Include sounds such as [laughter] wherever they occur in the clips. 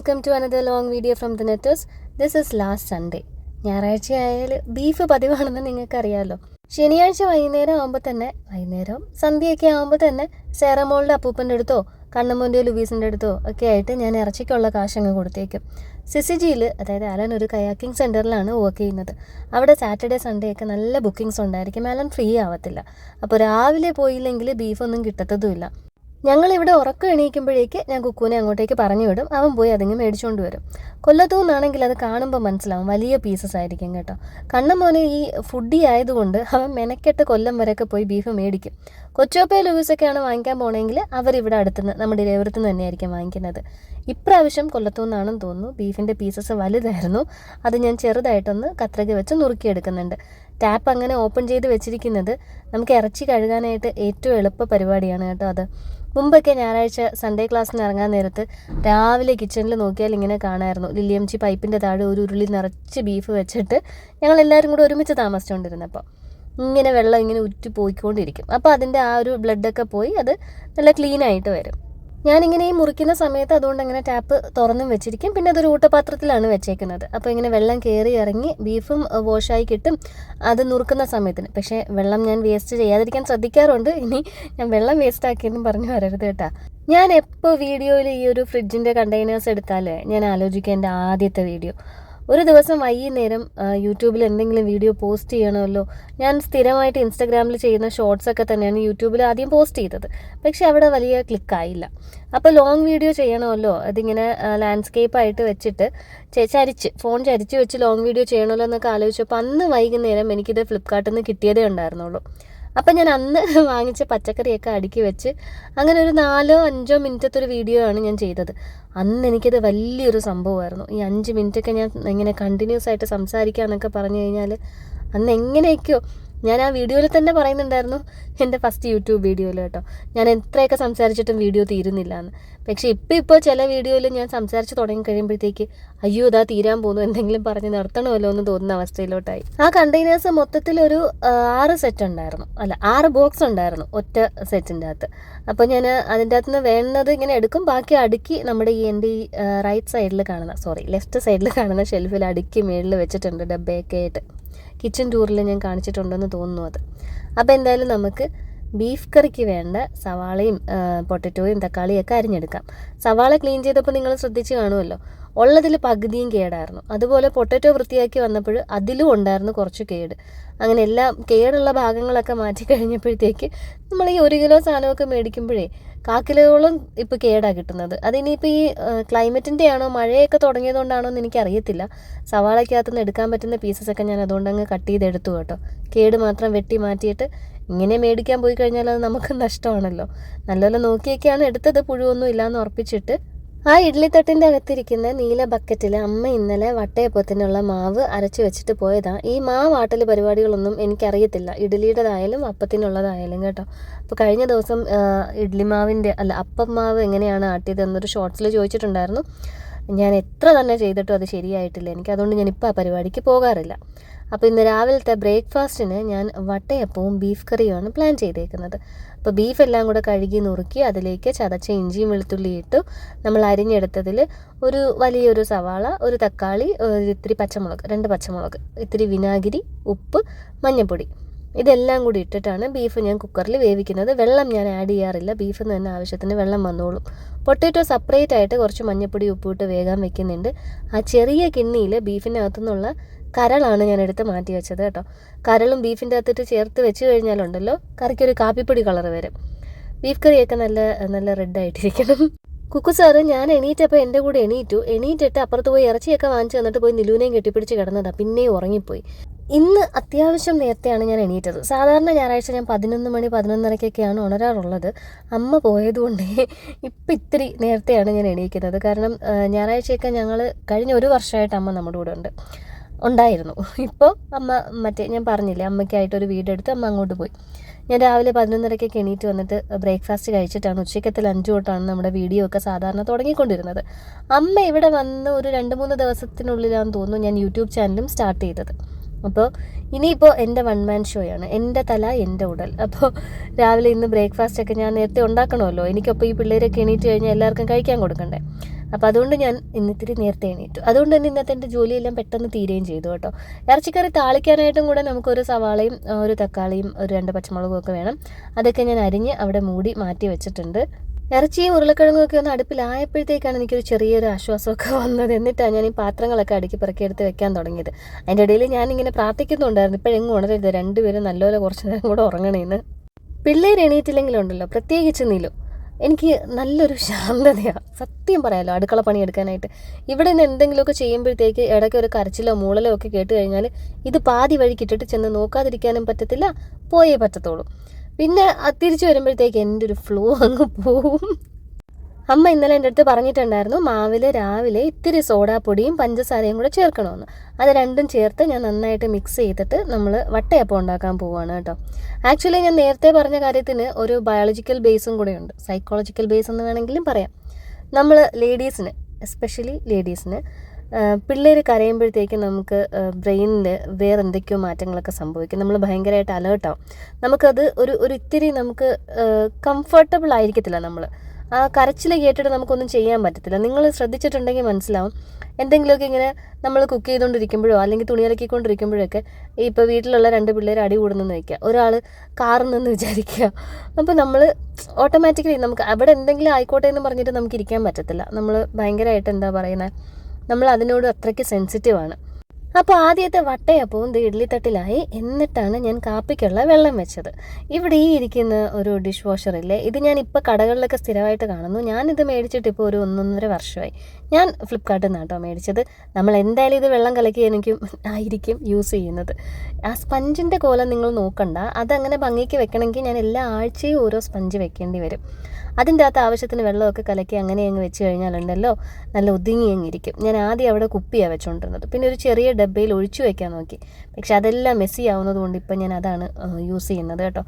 Welcome to another long video from the netters this is last Sunday ഞായറാഴ്ച ആയാൽ beef പതിവാണെന്ന് നിങ്ങൾക്കറിയാമല്ലോ ശനിയാഴ്ച വൈകുന്നേരം ആകുമ്പോൾ തന്നെ വൈകുന്നേരം സന്ധ്യയൊക്കെ ആകുമ്പോൾ തന്നെ സേറമോളുടെ അപ്പൂപ്പന്റെ അടുത്തോ കണ്ണമ്മൂന്റെ ലുബീസിന്റെ അടുത്തോ ഒക്കെ ആയിട്ട് ഞാൻ ഇറച്ചിക്കുള്ള കാശങ്ങ് കൊടുത്തേക്കും. സിസിജിയിൽ അതായത് അലൻ ഒരു കയാക്കിംഗ് സെന്ററിലാണ് വർക്ക് ചെയ്യുന്നത്. അവിടെ സാറ്റർഡേ സൺഡേ ഒക്കെ നല്ല ബുക്കിംഗ്സ് ഉണ്ടായിരിക്കും. അലൻ ഫ്രീ ആവത്തില്ല. അപ്പോൾ രാവിലെ പോയില്ലെങ്കിൽ ബീഫൊന്നും കിട്ടത്തതുമില്ല. ഞങ്ങളിവിടെ ഉറക്കം എണീക്കുമ്പോഴേക്ക് ഞാൻ കുക്കുവിനെ അങ്ങോട്ടേക്ക് പറഞ്ഞു വിടും. അവൻ പോയി അതിങ്ങ് മേടിച്ചുകൊണ്ട് വരും. കൊല്ലത്തു നിന്നാണെങ്കിൽ അത് കാണുമ്പോൾ മനസ്സിലാവും. വലിയ പീസസ് ആയിരിക്കും കേട്ടോ. കണ്ണമോന് ഈ ഫുഡി ആയതുകൊണ്ട് അവൻ മെനക്കെട്ട് കൊല്ലം വരെയൊക്കെ പോയി ബീഫ് മേടിക്കും. കൊച്ചോപ്പയ ലൂസൊക്കെയാണ് വാങ്ങിക്കാൻ പോണെങ്കിൽ അവരിവിടെ അടുത്തുനിന്ന് നമ്മുടെ ഇരവരത്തുനിന്ന് തന്നെയായിരിക്കും വാങ്ങിക്കുന്നത്. ഇപ്രാവശ്യം കൊല്ലത്തു നിന്നാണെന്ന് തോന്നുന്നു. ബീഫിന്റെ പീസസ് വലുതായിരുന്നു. അത് ഞാൻ ചെറുതായിട്ടൊന്ന് കത്രക വെച്ച് നുറുക്കിയെടുക്കുന്നുണ്ട്. ടാപ്പ് അങ്ങനെ ഓപ്പൺ ചെയ്ത് വെച്ചിരിക്കുന്നത് നമുക്ക് ഇറച്ചി കഴുകാനായിട്ട് ഏറ്റവും എളുപ്പ പരിപാടിയാണ് കേട്ടോ അത്. മുമ്പൊക്കെ ഞായറാഴ്ച സൺഡേ ക്ലാസ്സിന് ഇറങ്ങാൻ നേരത്ത് രാവിലെ കിച്ചണിൽ നോക്കിയാൽ ഇങ്ങനെ കാണായിരുന്നു. ലില്ലിയംചി പൈപ്പിന്റെ താഴെ ഒരു ഉരുളി നിറച്ച് ബീഫ് വെച്ചിട്ട് ഞങ്ങൾ എല്ലാവരും കൂടെ ഒരുമിച്ച് താമസിച്ചുകൊണ്ടിരുന്നപ്പോൾ ഇങ്ങനെ വെള്ളം ഇങ്ങനെ ഉറ്റി പോയിക്കൊണ്ടിരിക്കും. അപ്പോൾ അതിന്റെ ആ ഒരു ബ്ലഡൊക്കെ പോയി അത് നല്ല ക്ലീൻ ആയിട്ട് വരും. ഞാനിങ്ങനെ ഈ മുറിക്കുന്ന സമയത്ത് അതുകൊണ്ട് അങ്ങനെ ടാപ്പ് തുറന്നും വെച്ചിരിക്കും. പിന്നെ അതൊരു ഊട്ടപാത്രത്തിലാണ് വെച്ചേക്കുന്നത്. അപ്പോൾ ഇങ്ങനെ വെള്ളം കയറി ഇറങ്ങി ബീഫും വാഷായി കിട്ടും അത് നുറുക്കുന്ന സമയത്തിന്. പക്ഷേ വെള്ളം ഞാൻ വേസ്റ്റ് ചെയ്യാതിരിക്കാൻ ശ്രദ്ധിക്കാറുണ്ട്. ഇനി ഞാൻ വെള്ളം വേസ്റ്റ് ആക്കിയെന്നും പറഞ്ഞു വരരുത് കേട്ടാ. ഞാൻ എപ്പോൾ വീഡിയോയിൽ ഈ ഒരു ഫ്രിഡ്ജിന്റെ കണ്ടെയ്നേഴ്സ് എടുത്താലേ ഞാൻ ആലോചിക്കുക എന്റെ ആദ്യത്തെ വീഡിയോ. ഒരു ദിവസം വൈകുന്നേരം യൂട്യൂബിൽ എന്തെങ്കിലും വീഡിയോ പോസ്റ്റ് ചെയ്യണമല്ലോ. ഞാൻ സ്ഥിരമായിട്ട് ഇൻസ്റ്റാഗ്രാമിൽ ചെയ്യുന്ന ഷോർട്സ് ഒക്കെ തന്നെയാണ് യൂട്യൂബിൽ ആദ്യം പോസ്റ്റ് ചെയ്തത്. പക്ഷെ അവിടെ വലിയ ക്ലിക്കായില്ല അപ്പോൾ ലോങ് വീഡിയോ ചെയ്യണമല്ലോ. അതിങ്ങനെ ലാൻഡ്സ്കേപ്പ് ആയിട്ട് വെച്ചിട്ട് ചരിച്ച് ഫോൺ ചരിച്ച് വെച്ച് ലോങ് വീഡിയോ ചെയ്യണമല്ലോ എന്നൊക്കെ ആലോചിച്ചപ്പോൾ അന്ന് വൈകുന്നേരം എനിക്കിത് ഫ്ലിപ്കാർട്ടിൽ നിന്ന് കിട്ടിയതേ ഉണ്ടായിരുന്നുള്ളൂ. അപ്പം ഞാൻ അന്ന് [laughs] വാങ്ങിച്ച പച്ചക്കറിയൊക്കെ അടുക്കി വെച്ച് അങ്ങനെ ഒരു നാലോ അഞ്ചോ മിനിറ്റത്തെ ഒരു വീഡിയോ ആണ് ഞാൻ ചെയ്തത്. അന്ന് എനിക്കത് വലിയൊരു സംഭവമായിരുന്നു. ഈ അഞ്ച് മിനിറ്റൊക്കെ ഞാൻ ഇങ്ങനെ കണ്ടിന്യൂസ് ആയിട്ട് സംസാരിക്കുക എന്നൊക്കെ പറഞ്ഞു കഴിഞ്ഞാൽ അന്ന് എങ്ങനെയൊക്കെയോ ഞാൻ ആ വീഡിയോയിൽ തന്നെ പറയുന്നുണ്ടായിരുന്നു എന്റെ ഫസ്റ്റ് യൂട്യൂബ് വീഡിയോയിൽ കേട്ടോ. ഞാൻ എത്രയൊക്കെ സംസാരിച്ചിട്ടും വീഡിയോ തീരുന്നില്ല എന്ന് പക്ഷേ ഇപ്പോൾ ഇപ്പോൾ ചില വീഡിയോയിൽ ഞാൻ സംസാരിച്ച് തുടങ്ങി കഴിയുമ്പോഴത്തേക്ക് അയ്യോ ഇതാ തീരാൻ പോകുന്നു എന്തെങ്കിലും പറഞ്ഞ് നിർത്തണമല്ലോ എന്ന് തോന്നുന്ന അവസ്ഥയിലോട്ടായി. ആ കണ്ടെയ്നേഴ്സ് മൊത്തത്തിൽ ഒരു ആറ് സെറ്റ് ഉണ്ടായിരുന്നു. അല്ല ആറ് ബോക്സ് ഉണ്ടായിരുന്നു ഒറ്റ സെറ്റിന്റെ അകത്ത്. അപ്പോൾ ഞാൻ അതിന്റെ അകത്ത് നിന്ന് വേണ്ടത് ഇങ്ങനെ എടുക്കും ബാക്കി അടുക്കി നമ്മുടെ ഈ എന്റെ ഈ റൈറ്റ് സൈഡിൽ കാണുന്ന സോറി ലെഫ്റ്റ് സൈഡിൽ കാണുന്ന ഷെൽഫിൽ അടുക്കി മേളിൽ വെച്ചിട്ടുണ്ട് ഡബ്ബയൊക്കെ ആയിട്ട്. കിച്ചൺ ടൂറിൽ ഞാൻ കാണിച്ചിട്ടുണ്ടെന്ന് തോന്നുന്നു അത്. അപ്പോൾ എന്തായാലും നമുക്ക് ബീഫ് കറിക്ക് വേണ്ട സവാളയും പൊട്ടറ്റോയും തക്കാളിയും ഒക്കെ അരിഞ്ഞെടുക്കാം. സവാള ക്ലീൻ ചെയ്തപ്പോൾ നിങ്ങൾ ശ്രദ്ധിച്ച് കാണുമല്ലോ. ഉള്ളതിൽ പകുതിയും കേടായിരുന്നു. അതുപോലെ പൊട്ടറ്റോ വൃത്തിയാക്കി വന്നപ്പോൾ അതിലും ഉണ്ടായിരുന്നു കുറച്ച് കേട്. അങ്ങനെ എല്ലാം കേടുള്ള ഭാഗങ്ങളൊക്കെ മാറ്റി കഴിഞ്ഞപ്പോഴത്തേക്ക് നമ്മൾ ഈ ഒരു കിലോ സാധനമൊക്കെ മേടിക്കുമ്പോഴേ കാക്കിലോളം ഇപ്പോൾ കേടാണ് കിട്ടുന്നത്. അതിനിപ്പോൾ ഈ ക്ലൈമറ്റിന്റെ ആണോ മഴയൊക്കെ തുടങ്ങിയതുകൊണ്ടാണോ എന്ന് എനിക്കറിയത്തില്ല. സവാളയ്ക്കകത്തുനിന്ന് എടുക്കാൻ പറ്റുന്ന പീസസ് ഒക്കെ ഞാൻ അതുകൊണ്ട് അങ്ങ് കട്ട് ചെയ്തെടുത്തു കേട്ടോ. കേട് മാത്രം വെട്ടി മാറ്റിയിട്ട് ഇങ്ങനെ മേടിക്കാൻ പോയി കഴിഞ്ഞാൽ അത് നമുക്ക് [laughs] നഷ്ടമാണല്ലോ. നല്ലപോലെ നോക്കിയൊക്കെയാണ് എടുത്തത്. പുഴുവൊന്നും ഇല്ലയെന്ന് ഉറപ്പിച്ചിട്ട്. ആ ഇഡ്ലിത്തട്ടിന്റെ അകത്തിരിക്കുന്ന നീല ബക്കറ്റിൽ അമ്മ ഇന്നലെ വട്ടയപ്പത്തിനുള്ള മാവ് അരച്ച് വെച്ചിട്ട് പോയതാ. ഈ മാവാട്ടൽ പരിപാടികളൊന്നും എനിക്കറിയത്തില്ല. ഇഡ്ഡലിയുടേതായാലും അപ്പത്തിനുള്ളതായാലും കേട്ടോ. അപ്പോൾ കഴിഞ്ഞ ദിവസം ഇഡ്ലി മാവിന്റെ അല്ല അപ്പം മാവ് എങ്ങനെയാണ് ആട്ടിയത് എന്നൊരു ഷോർട്സിൽ ചോദിച്ചിട്ടുണ്ടായിരുന്നു. ഞാൻ എത്ര തന്നെ ചെയ്തിട്ടും അത് ശരിയായിട്ടില്ല. എനിക്ക് അതുകൊണ്ട് ഞാൻ ഇപ്പോൾ ആ പരിപാടിക്ക് പോകാറില്ല. അപ്പോൾ ഇന്ന് രാവിലത്തെ ബ്രേക്ക്ഫാസ്റ്റിന് ഞാൻ വട്ടയപ്പവും ബീഫ് കറിയുമാണ് പ്ലാൻ ചെയ്തേക്കുന്നത്. അപ്പോൾ ബീഫ് എല്ലാം കൂടെ കഴുകി നുറുക്കി അതിലേക്ക് ചതച്ച ഇഞ്ചിയും വെളുത്തുള്ളി ഇട്ടു. നമ്മൾ അരിഞ്ഞെടുത്തതിൽ ഒരു വലിയൊരു സവാള ഒരു തക്കാളി ഇത്തിരി പച്ചമുളക് രണ്ട് പച്ചമുളക് ഇത്തിരി വിനാഗിരി ഉപ്പ് മഞ്ഞൾപ്പൊടി. ഇതെല്ലാം കൂടി ഇട്ടിട്ടാണ് ബീഫ് ഞാൻ കുക്കറിൽ വേവിക്കുന്നത്. വെള്ളം ഞാൻ ആഡ് ചെയ്യാറില്ല. ബീഫ് തന്നെ ആവശ്യത്തിന് വെള്ളം വന്നോളും. പൊട്ടറ്റോ സെപ്പറേറ്റ് ആയിട്ട് കുറച്ച് മഞ്ഞൾപ്പൊടി ഉപ്പിട്ട് വേഗം വെക്കുന്നുണ്ട്. ആ ചെറിയ കിണ്ണിയിൽ ബീഫിന്റെ അകത്തുനിന്നുള്ള കരളാണ് ഞാൻ എടുത്ത് മാറ്റി വെച്ചത് കേട്ടോ. കരളും ബീഫിന്റെ അകത്തിട്ട് ചേർത്ത് വെച്ച് കഴിഞ്ഞാലുണ്ടല്ലോ കറിക്കൊരു കാപ്പിപ്പൊടി കളർ വരും. ബീഫ് കറിയൊക്കെ നല്ല നല്ല റെഡ് ആയിട്ടിരിക്കണം. കുക്കു സാറ് ഞാൻ എണീറ്റപ്പോൾ എന്റെ കൂടെ എണീറ്റു. എണീറ്റിട്ട് അപ്പുറത്ത് പോയി ഇറച്ചിയൊക്കെ വാങ്ങിച്ചു തന്നിട്ട് പോയി നിലൂനെയും കെട്ടിപ്പിടിച്ച് കിടന്നതാണ് പിന്നെയും ഉറങ്ങിപ്പോയി. ഇന്ന് അത്യാവശ്യം നേരത്തെയാണ് ഞാൻ എണീറ്റത്. സാധാരണ ഞായറാഴ്ച ഞാൻ പതിനൊന്ന് മണി പതിനൊന്നരക്കൊക്കെയാണ് ഉണരാറുള്ളത്. അമ്മ പോയതുകൊണ്ട് ഇപ്പം ഇത്തിരി നേരത്തെയാണ് ഞാൻ എണീക്കുന്നത്. കാരണം ഞായറാഴ്ചയൊക്കെ ഞങ്ങൾ കഴിഞ്ഞ ഒരു വർഷമായിട്ട് അമ്മ നമ്മുടെ കൂടെ ഉണ്ട്. ഉണ്ടായിരുന്നു. ഇപ്പോൾ അമ്മ മറ്റേ ഞാൻ പറഞ്ഞില്ലേ അമ്മയ്ക്കായിട്ടൊരു വീടെടുത്ത് അമ്മ അങ്ങോട്ട് പോയി. ഞാൻ രാവിലെ പതിനൊന്നരയ്ക്കൊക്കെ എണീറ്റ് വന്നിട്ട് ബ്രേക്ക്ഫാസ്റ്റ് കഴിച്ചിട്ടാണ്. ഉച്ചയ്ക്കത്തെ ലഞ്ച് തൊട്ടാണ് നമ്മുടെ വീഡിയോ ഒക്കെ സാധാരണ തുടങ്ങിക്കൊണ്ടിരുന്നത്. അമ്മ ഇവിടെ വന്ന് ഒരു രണ്ട് മൂന്ന് ദിവസത്തിനുള്ളിലാണെന്ന് തോന്നുന്നു ഞാൻ യൂട്യൂബ് ചാനലും സ്റ്റാർട്ട് ചെയ്തത്. അപ്പോൾ ഇനിയിപ്പോൾ എന്റെ വൺ മാൻ ഷോയാണ് എന്റെ തല എന്റെ ഉടൽ. അപ്പോൾ രാവിലെ ഇന്ന് ബ്രേക്ക്ഫാസ്റ്റ് ഒക്കെ ഞാൻ നേരത്തെ ഉണ്ടാക്കണമല്ലോ. എനിക്കപ്പോൾ ഈ പിള്ളേരൊക്കെ എണീറ്റ് കഴിഞ്ഞാൽ എല്ലാവർക്കും കഴിക്കാൻ കൊടുക്കണ്ടേ? അപ്പോൾ അതുകൊണ്ട് ഞാൻ ഇന്നിത്തിരി നേരത്തെ എണീറ്റു. അതുകൊണ്ട് തന്നെ ഇന്നത്തെ എന്റെ ജോലിയെല്ലാം പെട്ടെന്ന് തീരുകയും ചെയ്തു കേട്ടോ. ഇറച്ചിക്കറി താളിക്കാനായിട്ടും കൂടെ നമുക്കൊരു സവാളയും ഒരു തക്കാളിയും ഒരു രണ്ട് പച്ചമുളകും ഒക്കെ വേണം. അതൊക്കെ ഞാൻ അരിഞ്ഞ് അവിടെ മൂടി മാറ്റി വെച്ചിട്ടുണ്ട്. ഇറച്ചിയും ഉരുളക്കിഴങ്ങും ഒക്കെ ഒന്ന് അടുപ്പിലായപ്പോഴത്തേക്കാണ് എനിക്കൊരു ചെറിയൊരു ആശ്വാസമൊക്കെ [laughs] വന്നത്. എന്നിട്ടാണ് ഞാൻ ഈ പാത്രങ്ങളൊക്കെ അടുക്കി പിറക്കി എടുത്ത് വെക്കാൻ തുടങ്ങിയത്. അതിന്റെ ഇടയിൽ ഞാനിങ്ങനെ പ്രാർത്ഥിക്കുന്നുണ്ടായിരുന്നു. ഇപ്പോഴെങ്ങും ഉണരരുത്. രണ്ടുപേരും നല്ലപോലെ കുറച്ച് നേരം കൂടെ ഉറങ്ങണേന്ന്. പിള്ളേർ എണീറ്റില്ലെങ്കിലുണ്ടല്ലോ. പ്രത്യേകിച്ച് നീലു. എനിക്ക് നല്ലൊരു ശാന്തതയാണ് സത്യം പറയാലോ അടുക്കള പണി എടുക്കാനായിട്ട്. ഇവിടെ നിന്ന് എന്തെങ്കിലുമൊക്കെ ചെയ്യുമ്പോഴത്തേക്ക് ഇടയ്ക്ക് ഒരു കരച്ചിലോ മൂളലോ ഒക്കെ കേട്ട് കഴിഞ്ഞാൽ ഇത് പാതി വഴിക്ക് ഇട്ടിട്ട് ചെന്ന് നോക്കാതിരിക്കാനും പറ്റത്തില്ല പോയേ പറ്റത്തുള്ളൂ. പിന്നെ തിരിച്ചു വരുമ്പോഴത്തേക്ക് എന്റെ ഒരു ഫ്ലോ അങ്ങ് പോവും. അമ്മ ഇന്നലെ എന്റെ അടുത്ത് പറഞ്ഞിട്ടുണ്ടായിരുന്നു മാവിൽ രാവിലെ ഇത്തിരി സോഡാപ്പൊടിയും പഞ്ചസാരയും കൂടെ ചേർക്കണമെന്ന് അത് രണ്ടും ചേർത്ത് ഞാൻ നന്നായിട്ട് മിക്സ് ചെയ്തിട്ട് നമ്മൾ വട്ടയപ്പം ഉണ്ടാക്കാൻ പോവുകയാണ് കേട്ടോ. ആക്ച്വലി ഞാൻ നേരത്തെ പറഞ്ഞ കാര്യത്തിന് ഒരു ബയോളജിക്കൽ ബേസും കൂടെയുണ്ട് സൈക്കോളജിക്കൽ ബേസ് എന്ന് വേണമെങ്കിലും പറയാം. നമ്മൾ ലേഡീസിന് എസ്പെഷ്യലി ലേഡീസിന് പിള്ളേർ കരയുമ്പോഴത്തേക്ക് നമുക്ക് ബ്രെയിനിൽ വേറെ എന്തൊക്കെയോ മാറ്റങ്ങളൊക്കെ സംഭവിക്കും. നമ്മൾ ഭയങ്കരമായിട്ട് അലേർട്ടാവും നമുക്കത് ഒരു ഒരു ഇത്തിരി നമുക്ക് കംഫർട്ടബിൾ ആയിരിക്കത്തില്ല നമ്മൾ ആ കരച്ചിൽ കേട്ടിട്ട് നമുക്കൊന്നും ചെയ്യാൻ പറ്റത്തില്ല. നിങ്ങൾ ശ്രദ്ധിച്ചിട്ടുണ്ടെങ്കിൽ മനസ്സിലാവും. എന്തെങ്കിലുമൊക്കെ ഇങ്ങനെ നമ്മൾ കുക്ക് ചെയ്തുകൊണ്ടിരിക്കുമ്പോഴോ അല്ലെങ്കിൽ തുണി ഇറക്കിക്കൊണ്ടിരിക്കുമ്പോഴൊക്കെ ഇപ്പോൾ വീട്ടിലുള്ള രണ്ട് പിള്ളേർ അടി കൂടുന്നെന്ന് വയ്ക്കുക ഒരാൾ കാറിൽ നിന്ന് വിചാരിക്കുക. അപ്പോൾ നമ്മൾ ഓട്ടോമാറ്റിക്കലി നമുക്ക് അവിടെ എന്തെങ്കിലും ആയിക്കോട്ടെ എന്ന് പറഞ്ഞിട്ട് നമുക്ക് ഇരിക്കാൻ പറ്റത്തില്ല. നമ്മൾ ഭയങ്കരമായിട്ട് എന്താ പറയുന്നത് നമ്മൾ അതിനോട് അത്രയ്ക്ക് സെൻസിറ്റീവാണ് അപ്പോൾ ആദ്യത്തെ വട്ടയപ്പവും ഇഡ്ലിത്തട്ടിലായി എന്നിട്ടാണ് ഞാൻ കാപ്പിക്കുള്ള വെള്ളം വെച്ചത്. ഇവിടെ ഈ ഇരിക്കുന്ന ഒരു ഡിഷ് വാഷർ ഇല്ലേ ഇത് ഞാൻ ഇപ്പോൾ കടകളിലൊക്കെ സ്ഥിരമായിട്ട് കാണുന്നു. ഞാനിത് മേടിച്ചിട്ട് ഇപ്പോൾ ഒരു ഒന്നൊന്നര വർഷമായി. ഞാൻ ഫ്ലിപ്കാർട്ടിൽ നിന്നാണ് കേട്ടോ മേടിച്ചത്. നമ്മൾ എന്തായാലും ഇത് വെള്ളം കലക്കി എനിക്കും ആയിരിക്കും യൂസ് ചെയ്യുന്നത്. ആ സ്പഞ്ചിന്റെ കോലം നിങ്ങൾ നോക്കണ്ട. അതങ്ങനെ ഭംഗിക്ക് വെക്കണമെങ്കിൽ ഞാൻ എല്ലാ ആഴ്ചയും ഓരോ സ്പഞ്ച് വെക്കേണ്ടി വരും. അതിന്റെ അകത്ത് ആവശ്യത്തിന് വെള്ളമൊക്കെ കലക്കി അങ്ങനെ അങ്ങ് വെച്ച് കഴിഞ്ഞാലുണ്ടല്ലോ നല്ല ഒതുങ്ങി അങ്ങിരിക്കും ഞാൻ ആദ്യം അവിടെ കുപ്പിയാണ് വെച്ചുകൊണ്ടിരുന്നത് പിന്നെ ഒരു ചെറിയ ഡബ്ബയിൽ ഒഴിച്ചു വെക്കാൻ നോക്കി. പക്ഷെ അതെല്ലാം മെസ്സി ആവുന്നത് കൊണ്ട് ഇപ്പം ഞാൻ അതാണ് യൂസ് ചെയ്യുന്നത് കേട്ടോ.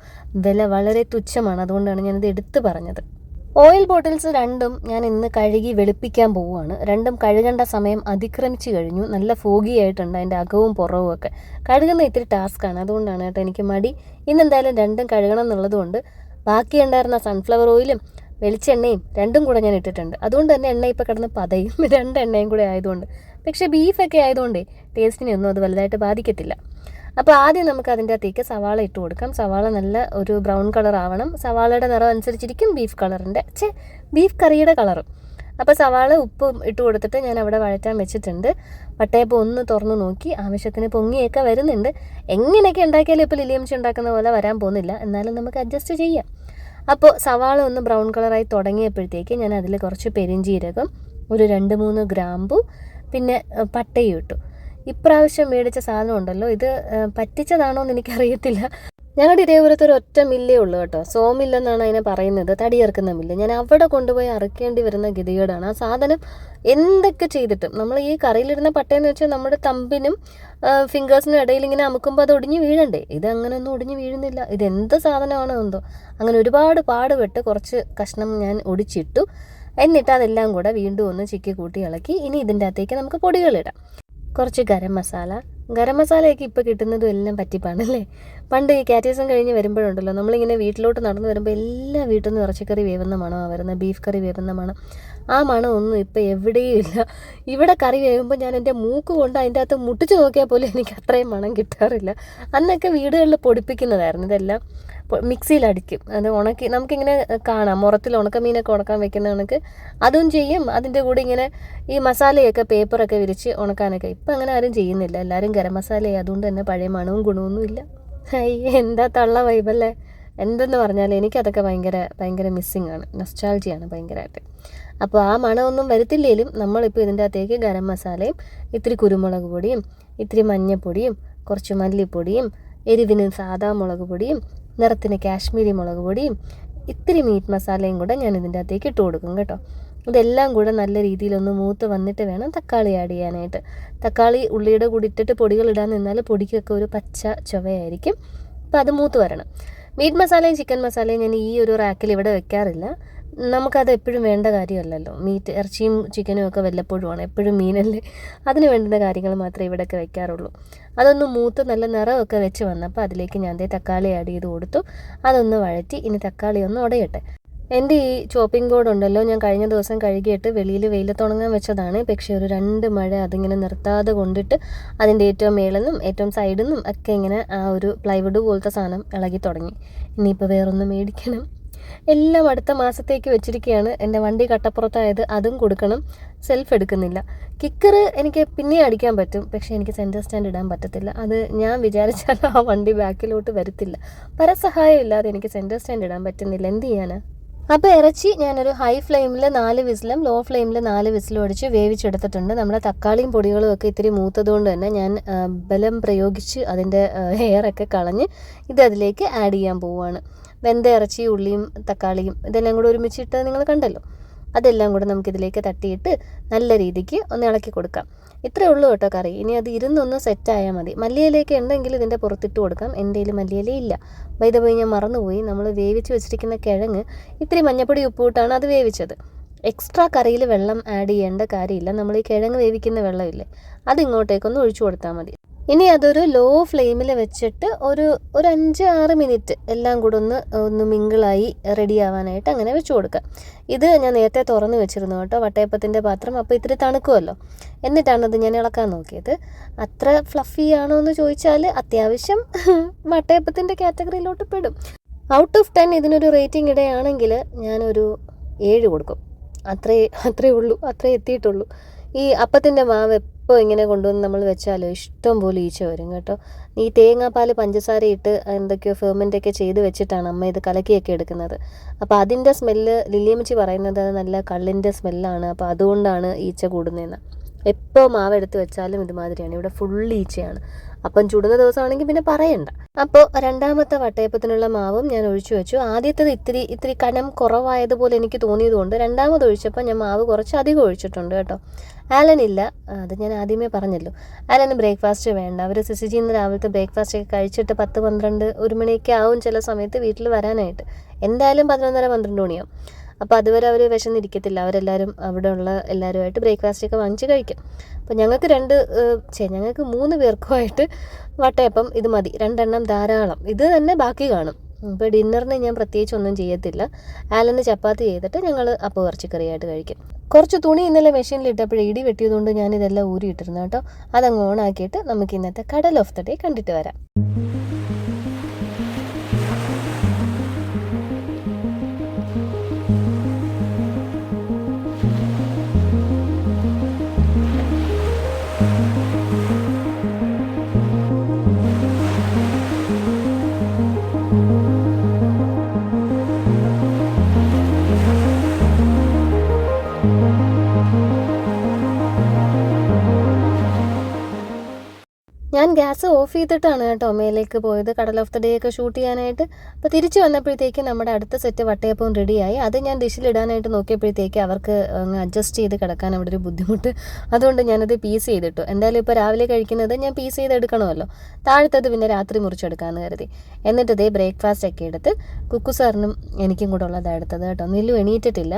വില വളരെ തുച്ഛമാണ്. അതുകൊണ്ടാണ് ഞാനിത് എടുത്തു പറഞ്ഞത്. ഓയിൽ ബോട്ടിൽസ് രണ്ടും ഞാൻ ഇന്ന് കഴുകി വെളുപ്പിക്കാൻ പോവുകയാണ്. രണ്ടും കഴുകേണ്ട സമയം അതിക്രമിച്ചു കഴിഞ്ഞു. നല്ല ഫോഗി ആയിട്ടുണ്ട് അതിന്റെ അകവും പുറവും ഒക്കെ. കഴുകുന്ന ഇത്തിരി ടാസ്ക്കാണ് അതുകൊണ്ടാണ് കേട്ടോ എനിക്ക് മടി. ഇന്ന് എന്തായാലും രണ്ടും കഴുകണം എന്നുള്ളതുകൊണ്ട് ബാക്കി ഉണ്ടായിരുന്ന സൺഫ്ലവർ ഓയിലും വെളിച്ചെണ്ണയും രണ്ടും കൂടെ ഞാൻ ഇട്ടിട്ടുണ്ട്. അതുകൊണ്ട് തന്നെ എണ്ണ ഇപ്പോൾ കിടന്ന് പതയും. [laughs] രണ്ട് എണ്ണയും കൂടെ ആയതുകൊണ്ട്. പക്ഷേ ബീഫൊക്കെ ആയതുകൊണ്ടേ ടേസ്റ്റിനെ ഒന്നും അത് വലുതായിട്ട് ബാധിക്കത്തില്ല. അപ്പോൾ ആദ്യം നമുക്ക് അതിന്റെ അകത്തേക്ക് സവാള ഇട്ട് കൊടുക്കാം. സവാള നല്ല ഒരു ബ്രൗൺ കളർ ആവണം. സവാളയുടെ നിറം അനുസരിച്ചിരിക്കും ബീഫ് കളറിന്റെ ചേ ബീഫ് കറിയുടെ കളറും. അപ്പോൾ സവാള ഉപ്പും ഇട്ട് കൊടുത്തിട്ട് ഞാൻ അവിടെ വഴറ്റാൻ വെച്ചിട്ടുണ്ട്. വട്ടയപ്പം ഒന്ന് തുറന്ന് നോക്കി ആവശ്യത്തിന് പൊങ്ങിയൊക്കെ വരുന്നുണ്ട്. എങ്ങനെയൊക്കെ ഉണ്ടാക്കിയാലും ഇപ്പോൾ ലിലിയംസ് ഉണ്ടാക്കുന്ന പോലെ വരാൻ പോകുന്നില്ല. എന്നാലും നമുക്ക് അഡ്ജസ്റ്റ് ചെയ്യാം. അപ്പോൾ സവാള ഒന്ന് ബ്രൗൺ കളറായി തുടങ്ങിയപ്പോഴത്തേക്ക് ഞാൻ അതിൽ കുറച്ച് പെരിഞ്ചീരകം ഒരു രണ്ട് മൂന്ന് ഗ്രാമ്പു പിന്നെ പട്ടയും ഇട്ടു. ഇപ്രാവശ്യം മേടിച്ച സാധനം ഉണ്ടല്ലോ. ഇത് പറ്റിച്ചതാണോ എന്ന് എനിക്കറിയത്തില്ല. ഞങ്ങളുടെ ഇതേപോലത്തെ ഒരു ഒറ്റ മില്ലേ ഉള്ളൂ കേട്ടോ. സോമില്ലെന്നാണ് അതിനെ പറയുന്നത്. തടിയിറക്കുന്ന മില്ല്. ഞാൻ അവിടെ കൊണ്ടുപോയി അറക്കേണ്ടി വരുന്ന ഗതികേടാണ്. ആ സാധനം എന്തൊക്കെ ചെയ്തിട്ടും നമ്മൾ ഈ കറിയിലിടുന്ന പട്ടയെന്ന് വെച്ചാൽ നമ്മുടെ തമ്പിനും ഫിംഗേഴ്സിനും ഇടയിൽ ഇങ്ങനെ അമുക്കുമ്പോൾ അത് ഒടിഞ്ഞ് വീഴണ്ടേ? ഇത് അങ്ങനെ ഒന്നും ഒടിഞ്ഞു വീഴുന്നില്ല. ഇത് എന്ത് സാധനമാണോ എന്തോ. അങ്ങനെ ഒരുപാട് പാടുപെട്ട് കുറച്ച് കഷ്ണം ഞാൻ ഒടിച്ചിട്ടു. എന്നിട്ട് അതെല്ലാം കൂടെ വീണ്ടും ഒന്ന് ചിക്കി കൂട്ടി ഇളക്കി. ഇനി ഇതിന്റെ അകത്തേക്ക് നമുക്ക് പൊടികളിടാം കുറച്ച് ഗരം മസാല. ഗരം മസാലയൊക്കെ ഇപ്പോൾ കിട്ടുന്നതും എല്ലാം പറ്റിപ്പാണല്ലേ? പണ്ട് ഈ കാറ്റീസം കഴിഞ്ഞ് വരുമ്പോഴുണ്ടല്ലോ നമ്മളിങ്ങനെ വീട്ടിലോട്ട് നടന്നു വരുമ്പോൾ എല്ലാ വീട്ടിൽ നിന്നും ഇറച്ചിക്കറി വേവുന്ന മണമാണ് വരുന്നത് ബീഫ് കറി വേവുന്ന മണം. ആ മണം ഒന്നും ഇപ്പോൾ എവിടെയും ഇല്ല. ഇവിടെ കറി വേവുമ്പോൾ ഞാൻ എന്റെ മൂക്ക് കൊണ്ട് അതിന്റെ അകത്ത് മുട്ടിച്ച് നോക്കിയാൽ പോലും എനിക്ക് അത്രയും മണം കിട്ടാറില്ല. അന്നൊക്കെ വീടുകളിൽ പൊടിപ്പിക്കുന്നതായിരുന്നു ഇതെല്ലാം. അടിക്കും അത് ഉണക്കി നമുക്കിങ്ങനെ കാണാം. മുറത്തിൽ ഉണക്കമീനൊക്കെ ഉണക്കാൻ വെക്കുന്ന കണക്ക് അതും ചെയ്യും. അതിന്റെ കൂടെ ഇങ്ങനെ ഈ മസാലയൊക്കെ പേപ്പറൊക്കെ വിരിച്ച് ഉണക്കാനൊക്കെ. ഇപ്പം അങ്ങനെ ആരും ചെയ്യുന്നില്ല. എല്ലാവരും ഗരം മസാലയായി അതുകൊണ്ട് തന്നെ പഴയ മണവും ഗുണമൊന്നും ഇല്ല. എന്താ തള്ള വൈബല്ലേ? എന്തെന്ന് പറഞ്ഞാൽ എനിക്കതൊക്കെ ഭയങ്കര ഭയങ്കര മിസ്സിങ് ആണ്. നൊസ്റ്റാൾജിയാണ് ഭയങ്കരമായിട്ട് അപ്പോൾ ആ മണമൊന്നും വരത്തില്ലേലും നമ്മളിപ്പോൾ ഇതിന്റെ അകത്തേക്ക് ഗരം മസാലയും ഇത്തിരി കുരുമുളക് പൊടിയും ഇത്തിരി മഞ്ഞൾപ്പൊടിയും കുറച്ച് മല്ലിപ്പൊടിയും എരിവിന് സാധാ മുളക് പൊടിയും നിറത്തിന് കാശ്മീരി മുളക് പൊടിയും ഇത്തിരി മീറ്റ് മസാലയും കൂടെ ഞാൻ ഇതിന്റെ അകത്തേക്ക് ഇട്ട് കൊടുക്കും കേട്ടോ. ഇതെല്ലാം കൂടെ നല്ല രീതിയിലൊന്ന് മൂത്ത് വന്നിട്ട് വേണം തക്കാളി ആഡ് ചെയ്യാനായിട്ട്. തക്കാളി ഉള്ളിയുടെ കൂടി ഇട്ടിട്ട് പൊടികൾ ഇടാൻ നിന്നാൽ പൊടിക്കൊക്കെ ഒരു പച്ച ചുവയായിരിക്കും. അപ്പോൾ അത് മൂത്ത് വരണം. മീറ്റ് മസാലയും ചിക്കൻ മസാലയും ഞാൻ ഈ ഒരു റാക്കിൽ ഇവിടെ വെക്കാറില്ല. നമുക്കത് എപ്പോഴും വേണ്ട കാര്യമല്ലല്ലോ. മീറ്റ് ഇറച്ചിയും ചിക്കനും ഒക്കെ വല്ലപ്പോഴുമാണ്. എപ്പോഴും മീനല്ലേ. അതിന് വേണ്ടുന്ന കാര്യങ്ങൾ മാത്രമേ ഇവിടെയൊക്കെ വെക്കാറുള്ളൂ അതൊന്ന് മൂത്ത് നല്ല നിറമൊക്കെ വെച്ച് വന്നപ്പോൾ അതിലേക്ക് ഞാൻ ദേ തക്കാളി ആഡ് ചെയ്ത് കൊടുത്തു. അതൊന്ന് വഴറ്റി. ഇനി തക്കാളി ഒന്ന് ഉടയട്ടെ. എന്റെ ഈ ചോപ്പിംഗ് ബോർഡ് ഉണ്ടല്ലോ. ഞാൻ കഴിഞ്ഞ ദിവസം കഴുകിയിട്ട് വെളിയിൽ വെയിലത്തുണങ്ങാൻ വെച്ചതാണ്. പക്ഷേ ഒരു രണ്ട് മഴ അതിങ്ങനെ നിർത്താതെ കൊണ്ടിട്ട് അതിന്റെ ഏറ്റവും മേലെന്നും ഏറ്റവും സൈഡിൽ നിന്നും ഒക്കെ ഇങ്ങനെ ആ ഒരു പ്ലൈവുഡ് പോലത്തെ സാധനം ഇളകി തുടങ്ങി. ഇനിയിപ്പോൾ വേറൊന്നും മേടിക്കണം. എല്ലാം അടുത്ത മാസത്തേക്ക് വെച്ചിരിക്കുകയാണ്. എന്റെ വണ്ടി കട്ടപ്പുറത്തായത് അതും കൊടുക്കണം. സെൽഫ് എടുക്കുന്നില്ല. കിക്കർ എനിക്ക് പിന്നെ അടിക്കാൻ പറ്റും. പക്ഷേ എനിക്ക് സെന്റർ സ്റ്റാൻഡ് ഇടാൻ പറ്റത്തില്ല. അത് ഞാൻ വിചാരിച്ചാൽ ആ വണ്ടി ബാക്കിലോട്ട് വരത്തില്ല. പരസഹായം ഇല്ലാതെ എനിക്ക് സെന്റർ സ്റ്റാൻഡ് ഇടാൻ പറ്റുന്നില്ല. എന്ത് ചെയ്യാനാ? അപ്പോൾ ഇറച്ചി ഞാനൊരു ഹൈ ഫ്ലെയിമിൽ നാല് വിസിലും ലോ ഫ്ലെയിമിൽ നാല് വിസിലും അടിച്ച് വേവിച്ചെടുത്തിട്ടുണ്ട്. നമ്മുടെ തക്കാളിയും പൊടികളും ഒക്കെ ഇത്തിരി മൂത്തതുകൊണ്ട് തന്നെ ഞാൻ ബലം പ്രയോഗിച്ച് അതിന്റെ ഹെയറൊക്കെ കളഞ്ഞ് ഇത് അതിലേക്ക് ആഡ് ചെയ്യാൻ പോവുകയാണ്. വെന്ത ഇറച്ചി ഉള്ളിയും തക്കാളിയും ഇതെല്ലാം കൂടെ ഒരുമിച്ചിട്ട് നിങ്ങൾ കണ്ടല്ലോ. അതെല്ലാം കൂടെ നമുക്കിതിലേക്ക് തട്ടിയിട്ട് നല്ല രീതിക്ക് ഒന്ന് ഇളക്കി കൊടുക്കാം. ഇത്രയേ ഉള്ളൂ കേട്ടോ കറി. ഇനി അത് ഇരുന്നൊന്ന് സെറ്റായാൽ മതി. മല്ലിയിലേക്ക് ഉണ്ടെങ്കിൽ ഇതിന്റെ പുറത്തിട്ട് കൊടുക്കാം. എന്റെ കയ്യിൽ മല്ലിയില ഇല്ല. വൈദ പോയി ഞാൻ മറന്നുപോയി. നമ്മൾ വേവിച്ച് വെച്ചിരിക്കുന്ന കിഴങ്ങ് ഇത്തിരി മഞ്ഞപ്പൊടി ഉപ്പുവിട്ടാണ് അത് വേവിച്ചത്. എക്സ്ട്രാ കറിയിൽ വെള്ളം ആഡ് ചെയ്യേണ്ട കാര്യമില്ല. നമ്മൾ ഈ കിഴങ്ങ് വേവിക്കുന്ന വെള്ളമില്ലേ അതിങ്ങോട്ടേക്കൊന്ന് ഒഴിച്ചു കൊടുത്താൽ മതി. ഇനി അതൊരു ലോ ഫ്ലെയിമിൽ വെച്ചിട്ട് ഒരു ഒരു അഞ്ച് ആറ് മിനിറ്റ് എല്ലാം കൂടെ ഒന്ന് ഒന്ന് മിങ്കിളായി റെഡി ആവാനായിട്ട് അങ്ങനെ വെച്ച് കൊടുക്കാം. ഇത് ഞാൻ നേരത്തെ തുറന്ന് വെച്ചിരുന്നു കേട്ടോ വട്ടയപ്പത്തിന്റെ പാത്രം. അപ്പോൾ ഇത്തിരി തണുക്കുമല്ലോ. എന്നിട്ടാണ് അത് ഞാൻ ഇളക്കാൻ നോക്കിയത്. അത്ര ഫ്ലഫി ആണോ എന്ന് ചോദിച്ചാൽ അത്യാവശ്യം [laughs] വട്ടയപ്പത്തിന്റെ കാറ്റഗറിയിലോട്ട് പെടും. ഔട്ട് ഓഫ് ടെൻ ഇതിനൊരു റേറ്റിംഗ് ഇടയാണെങ്കിൽ ഞാനൊരു ഏഴ് കൊടുക്കും. അത്രേ അത്രേ ഉള്ളൂ അത്രേ എത്തിയിട്ടുള്ളൂ. ഈ അപ്പത്തിന്റെ മാവ് എപ്പോൾ ഇങ്ങനെ കൊണ്ടുവന്ന് നമ്മൾ വെച്ചാലോ? ഇഷ്ടം പോലെ ഈച്ച വരും കേട്ടോ. ഈ തേങ്ങാപ്പാൽ പഞ്ചസാര ഇട്ട് എന്തൊക്കെയോ ഫെർമെന്റ് ഒക്കെ ചെയ്ത് വെച്ചിട്ടാണ് അമ്മ ഇത് കലക്കിയൊക്കെ എടുക്കുന്നത്. അപ്പോൾ അതിന്റെ സ്മെല്ല് ലില്ലിയമ്മച്ചി പറയുന്നത് നല്ല കള്ളിന്റെ സ്മെല്ലാണ്. അപ്പോൾ അതുകൊണ്ടാണ് ഈച്ച കൂടുന്നതെന്ന്. എപ്പോൾ മാവ് എടുത്ത് വെച്ചാലും ഇതുമാതിരിയാണ്. ഇവിടെ ഫുൾ ഈച്ചയാണ്. അപ്പം ചുടുന്ന ദിവസമാണെങ്കിൽ പിന്നെ പറയണ്ട. അപ്പോൾ രണ്ടാമത്തെ വട്ടയപ്പത്തിനുള്ള മാവും ഞാൻ ഒഴിച്ചു വെച്ചു. ആദ്യത്തേത് ഇത്തിരി ഇത്തിരി കനം കുറവായതുപോലെ എനിക്ക് തോന്നിയതുകൊണ്ട് രണ്ടാമത് ഒഴിച്ചപ്പോൾ ഞാൻ മാവ് കുറച്ച് അധികം ഒഴിച്ചിട്ടുണ്ട് കേട്ടോ. ആലൻ ഇല്ല. അത് ഞാൻ ആദ്യമേ പറഞ്ഞല്ലോ. ആലന് ബ്രേക്ക്ഫാസ്റ്റ് വേണ്ട. അവർ സിസിജിയിൽ നിന്ന് രാവിലത്തെ ബ്രേക്ക്ഫാസ്റ്റ് ഒക്കെ കഴിച്ചിട്ട് പത്ത് പന്ത്രണ്ട് ഒരു മണിയൊക്കെ ആവും ചില സമയത്ത് വീട്ടിൽ വരാനായിട്ട്. എന്തായാലും പതിനൊന്നര പന്ത്രണ്ട് മണിയാവും. അപ്പോൾ അതുവരെ അവർ വിശന്നിരിക്കത്തില്ല. അവരെല്ലാവരും അവിടെ ഉള്ള എല്ലാവരുമായിട്ട് ബ്രേക്ക്ഫാസ്റ്റൊക്കെ വാങ്ങിച്ച് കഴിക്കും. അപ്പോൾ ഞങ്ങൾക്ക് രണ്ട് ചേ ഞങ്ങൾക്ക് മൂന്ന് പേർക്കുമായിട്ട് വട്ടയപ്പം ഇത് മതി. രണ്ടെണ്ണം ധാരാളം. ഇത് തന്നെ ബാക്കി കാണും. ഇപ്പോൾ ഡിന്നറിന് ഞാൻ പ്രത്യേകിച്ച് ഒന്നും ചെയ്യത്തില്ല. ആലന് ചപ്പാത്തി ചെയ്തിട്ട് ഞങ്ങൾ അപ്പോൾ ഇറച്ചിക്കറിയായിട്ട് കഴിക്കും. കുറച്ച് തുണി ഇന്നലെ മെഷീനിൽ ഇട്ടപ്പോൾ ഇടി വെട്ടിയതുകൊണ്ട് ഞാൻ ഇതെല്ലാം ഊരിയിട്ടിരുന്നു കേട്ടോ. അതങ്ങ് ഓണാക്കിയിട്ട് നമുക്ക് ഇന്നത്തെ കടൽ ഓഫ് ദ ഡേ കണ്ടിട്ട് വരാം. ഞാൻ ഗ്യാസ് ഓഫ് ചെയ്തിട്ടാണ് കേട്ടോ മേലേക്ക് പോയത്. കടൽ ഓഫ് ദ ഡേ ഒക്കെ ഷൂട്ട് ചെയ്യാനായിട്ട്. അപ്പോൾ തിരിച്ചു വന്നപ്പോഴത്തേക്ക് നമ്മുടെ അടുത്ത സെറ്റ് വട്ടയപ്പവും റെഡിയായി. അത് ഞാൻ ഡിഷിലിടാനായിട്ട് നോക്കിയപ്പോഴത്തേക്ക് അവർക്ക് അങ്ങ് അഡ്ജസ്റ്റ് ചെയ്ത് കിടക്കാൻ അവിടെ ഒരു ബുദ്ധിമുട്ട്. അതുകൊണ്ട് ഞാനത് പീസ് ചെയ്തിട്ടു. എന്തായാലും ഇപ്പോൾ രാവിലെ കഴിക്കുന്നത് ഞാൻ പീസ് ചെയ്തെടുക്കണമല്ലോ. താഴത്തത് പിന്നെ രാത്രി മുറിച്ചെടുക്കാമെന്ന് കരുതി. എന്നിട്ട് ഇതേ ബ്രേക്ക്ഫാസ്റ്റ് ഒക്കെ എടുത്ത് കുക്കു സാറിനും എനിക്കും കൂടെ ഉള്ളതാണ് എടുത്തത് കേട്ടോ. നില്ലു എണീറ്റിട്ടില്ല.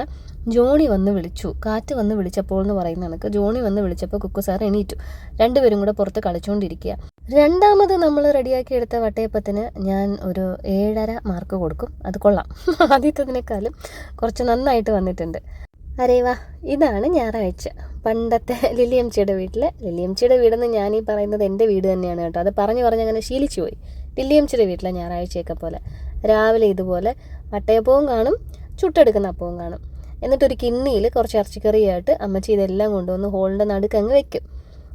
ജോണി വന്ന് വിളിച്ചു. കാറ്റ് വന്ന് വിളിച്ചപ്പോൾ എന്ന് പറയുന്ന കണക്ക് ജോണി വന്ന് വിളിച്ചപ്പോൾ കുക്കു സാർ എണീറ്റു. രണ്ടുപേരും കൂടെ പുറത്ത് കളിച്ചുകൊണ്ടിരിക്കുക രണ്ടാമത് നമ്മൾ റെഡിയാക്കി എടുത്ത വട്ടയപ്പത്തിന് ഞാൻ ഒരു ഏഴര മാർക്ക് കൊടുക്കും. അത് കൊള്ളാം. [laughs] ആദ്യത്തതിനേക്കാളും കുറച്ച് നന്നായിട്ട് വന്നിട്ടുണ്ട്. അരേ വാ ഇതാണ് ഞായറാഴ്ച. പണ്ടത്തെ ലില്ലിയംച്ചിയുടെ വീട്ടിൽ ലില്ലിയംച്ചിയുടെ വീടെന്ന് ഞാൻ ഈ പറയുന്നത് എന്റെ വീട് തന്നെയാണ് കേട്ടോ. അത് പറഞ്ഞു പറഞ്ഞ് അങ്ങനെ ശീലിച്ചു പോയി. ലില്ലിയംച്ചിയുടെ വീട്ടിലെ ഞായറാഴ്ചയൊക്കെ പോലെ. രാവിലെ ഇതുപോലെ വട്ടയപ്പവും കാണും ചുട്ടെടുക്കുന്ന അപ്പവും കാണും. എന്നിട്ടൊരു കിണ്ണിയിൽ കുറച്ച് ഇറച്ചിക്കറിയായിട്ട് അമ്മച്ചി ഇതെല്ലാം കൊണ്ടുവന്ന് ഹോളിന്റെ നടുക്ക് അങ്ങ് വെക്കും.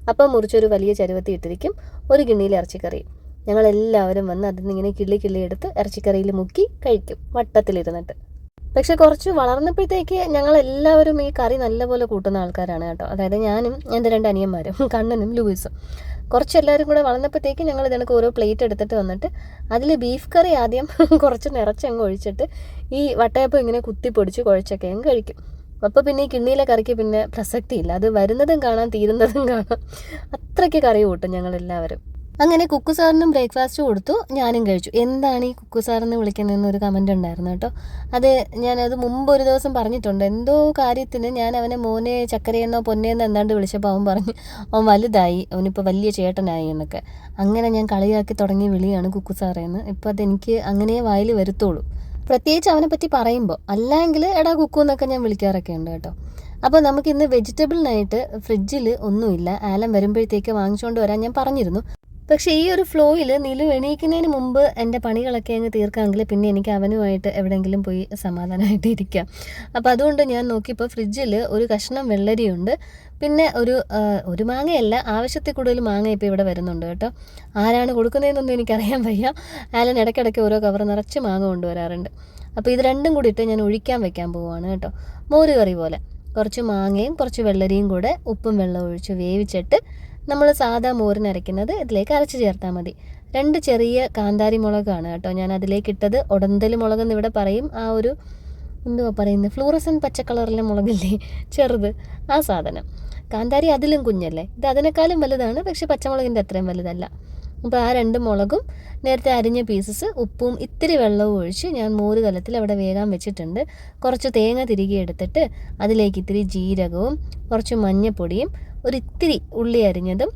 അപ്പം മുറിച്ചൊരു വലിയ ചരുവത്തി ഇട്ടിരിക്കും ഒരു കിണ്ണിയിൽ ഇറച്ചിക്കറി. ഞങ്ങളെല്ലാവരും വന്ന് അതിൽ നിന്ന് ഇങ്ങനെ കിള്ളി കിള്ളി എടുത്ത് ഇറച്ചിക്കറിയിൽ മുക്കി കഴിക്കും വട്ടത്തിലിരുന്നിട്ട്. പക്ഷെ കുറച്ച് വളർന്നപ്പോഴത്തേക്ക് ഞങ്ങളെല്ലാവരും ഈ കറി നല്ലപോലെ കൂട്ടുന്ന ആൾക്കാരാണ് കേട്ടോ. അതായത് ഞാനും എന്റെ രണ്ട് അനിയന്മാരും കണ്ണനും ലൂയിസും. കുറച്ച് എല്ലാവരും കൂടെ വളർന്നപ്പോഴത്തേക്ക് ഞങ്ങൾ ഇതിനൊക്കെ ഓരോ പ്ലേറ്റ് എടുത്തിട്ട് വന്നിട്ട് അതിൽ ബീഫ് കറി ആദ്യം [laughs] കുറച്ച് നിറച്ചങ്ങ് ഒഴിച്ചിട്ട് ഈ വട്ടയപ്പം ഇങ്ങനെ കുത്തിപ്പൊടിച്ച് കുഴച്ചൊക്കെ അങ്ങ് കഴിക്കും. അപ്പോൾ പിന്നെ ഈ കിണ്ണിയിലെ കറിക്ക് പിന്നെ പ്രസക്തിയില്ല. അത് വരുന്നതും കാണാം തീരുന്നതും കാണാം. അത്രയ്ക്ക് കറി കൂട്ടും ഞങ്ങളെല്ലാവരും അങ്ങനെ കുക്കു സാറിനും ബ്രേക്ക്ഫാസ്റ്റ് കൊടുത്തു ഞാനും കഴിച്ചു. എന്താണ് ഈ കുക്കു സാറെന്ന് വിളിക്കുന്നതെന്ന് ഒരു കമന്റ് ഉണ്ടായിരുന്നു കേട്ടോ. അത് ഞാനത് മുമ്പ് ഒരു ദിവസം പറഞ്ഞിട്ടുണ്ട്. എന്തോ കാര്യത്തിന് ഞാൻ അവനെ മോനെ ചക്കരയെന്നോ പൊന്നേന്നോ എന്താണ്ട് വിളിച്ചപ്പോൾ അവൻ പറഞ്ഞു അവൻ വലുതായി അവനിപ്പോൾ വലിയ ചേട്ടനായി എന്നൊക്കെ. അങ്ങനെ ഞാൻ കളിയാക്കി തുടങ്ങി വിളിയാണ് കുക്കു സാറേന്ന്. ഇപ്പോൾ അതെനിക്ക് അങ്ങനെ വായിൽ വരുത്തുള്ളൂ. പ്രത്യേകിച്ച് അവനെ പറ്റി പറയുമ്പോൾ അല്ലെങ്കിൽ എടാ കുക്കു എന്നൊക്കെ ഞാൻ വിളിക്കാറൊക്കെ ഉണ്ട് കേട്ടോ. അപ്പോൾ നമുക്ക് നമുക്കിന്ന് വെജിറ്റബിളിനായിട്ട് ഫ്രിഡ്ജിൽ ഒന്നുമില്ല. ആലം വരുമ്പോഴത്തേക്ക് വാങ്ങിച്ചുകൊണ്ട് വരാൻ ഞാൻ പറഞ്ഞിരുന്നു. പക്ഷേ ഈ ഒരു ഫ്ലോയിൽ നിലു എണീക്കുന്നതിന് മുമ്പ് എന്റെ പണികളൊക്കെ അങ്ങ് തീർക്കാമെങ്കിൽ പിന്നെ എനിക്ക് അവനുമായിട്ട് എവിടെയെങ്കിലും പോയി സമാധാനമായിട്ട് ഇരിക്കാം. അപ്പോൾ അതുകൊണ്ട് ഞാൻ നോക്കിയപ്പോൾ ഫ്രിഡ്ജിൽ ഒരു കഷ്ണം വെള്ളരിയുണ്ട്. പിന്നെ ഒരു ഒരു മാങ്ങയല്ല ആവശ്യത്തിൽ കൂടുതൽ മാങ്ങ ഇപ്പോൾ ഇവിടെ വരുന്നുണ്ട് കേട്ടോ. ആരാണ് കൊടുക്കുന്നതെന്നൊന്നും എനിക്കറിയാൻ വയ്യ. ആലൻ ഇടയ്ക്കിടയ്ക്ക് ഓരോ കവർ നിറച്ച് മാങ്ങ കൊണ്ടുവരാറുണ്ട്. അപ്പോൾ ഇത് രണ്ടും കൂടി ഇട്ട് ഞാൻ ഒഴിക്കാൻ വെക്കാൻ പോവുകയാണ് കേട്ടോ. മോര് കറി പോലെ. കുറച്ച് മാങ്ങയും കുറച്ച് വെള്ളരിയും കൂടെ ഉപ്പും വെള്ളവും ഒഴിച്ച് വേവിച്ചിട്ട് നമ്മൾ സാധാ മോരിന് അരയ്ക്കുന്നത് ഇതിലേക്ക് അരച്ച് ചേർത്താൽ മതി. രണ്ട് ചെറിയ കാന്താരി മുളകാണ് കേട്ടോ ഞാൻ അതിലേക്ക് ഇട്ടത്. ഉടന്തൽ മുളകെന്ന് ഇവിടെ പറയും. ആ ഒരു എന്തുവാ പറയുന്നത്? ഫ്ലൂറസൻ പച്ച കളറിലെ മുളകില്ലേ? ചെറുത്. ആ സാധനം. കാന്താരി അതിലും കുഞ്ഞല്ലേ? ഇത് അതിനേക്കാളും വലുതാണ് പക്ഷെ പച്ചമുളകിന്റെ അത്രയും വലുതല്ല. അപ്പോൾ ആ രണ്ട് മുളകും നേരത്തെ അരിഞ്ഞ പീസസ് ഉപ്പും ഇത്തിരി വെള്ളവും ഒഴിച്ച് ഞാൻ മോര് കലത്തിൽ അവിടെ വേകാൻ വെച്ചിട്ടുണ്ട്. കുറച്ച് തേങ്ങ തിരികെ എടുത്തിട്ട് അതിലേക്ക് ഇത്തിരി ജീരകവും കുറച്ച് മഞ്ഞപ്പൊടിയും ഒരു ഇത്തിരി ഉള്ളി അരിഞ്ഞതും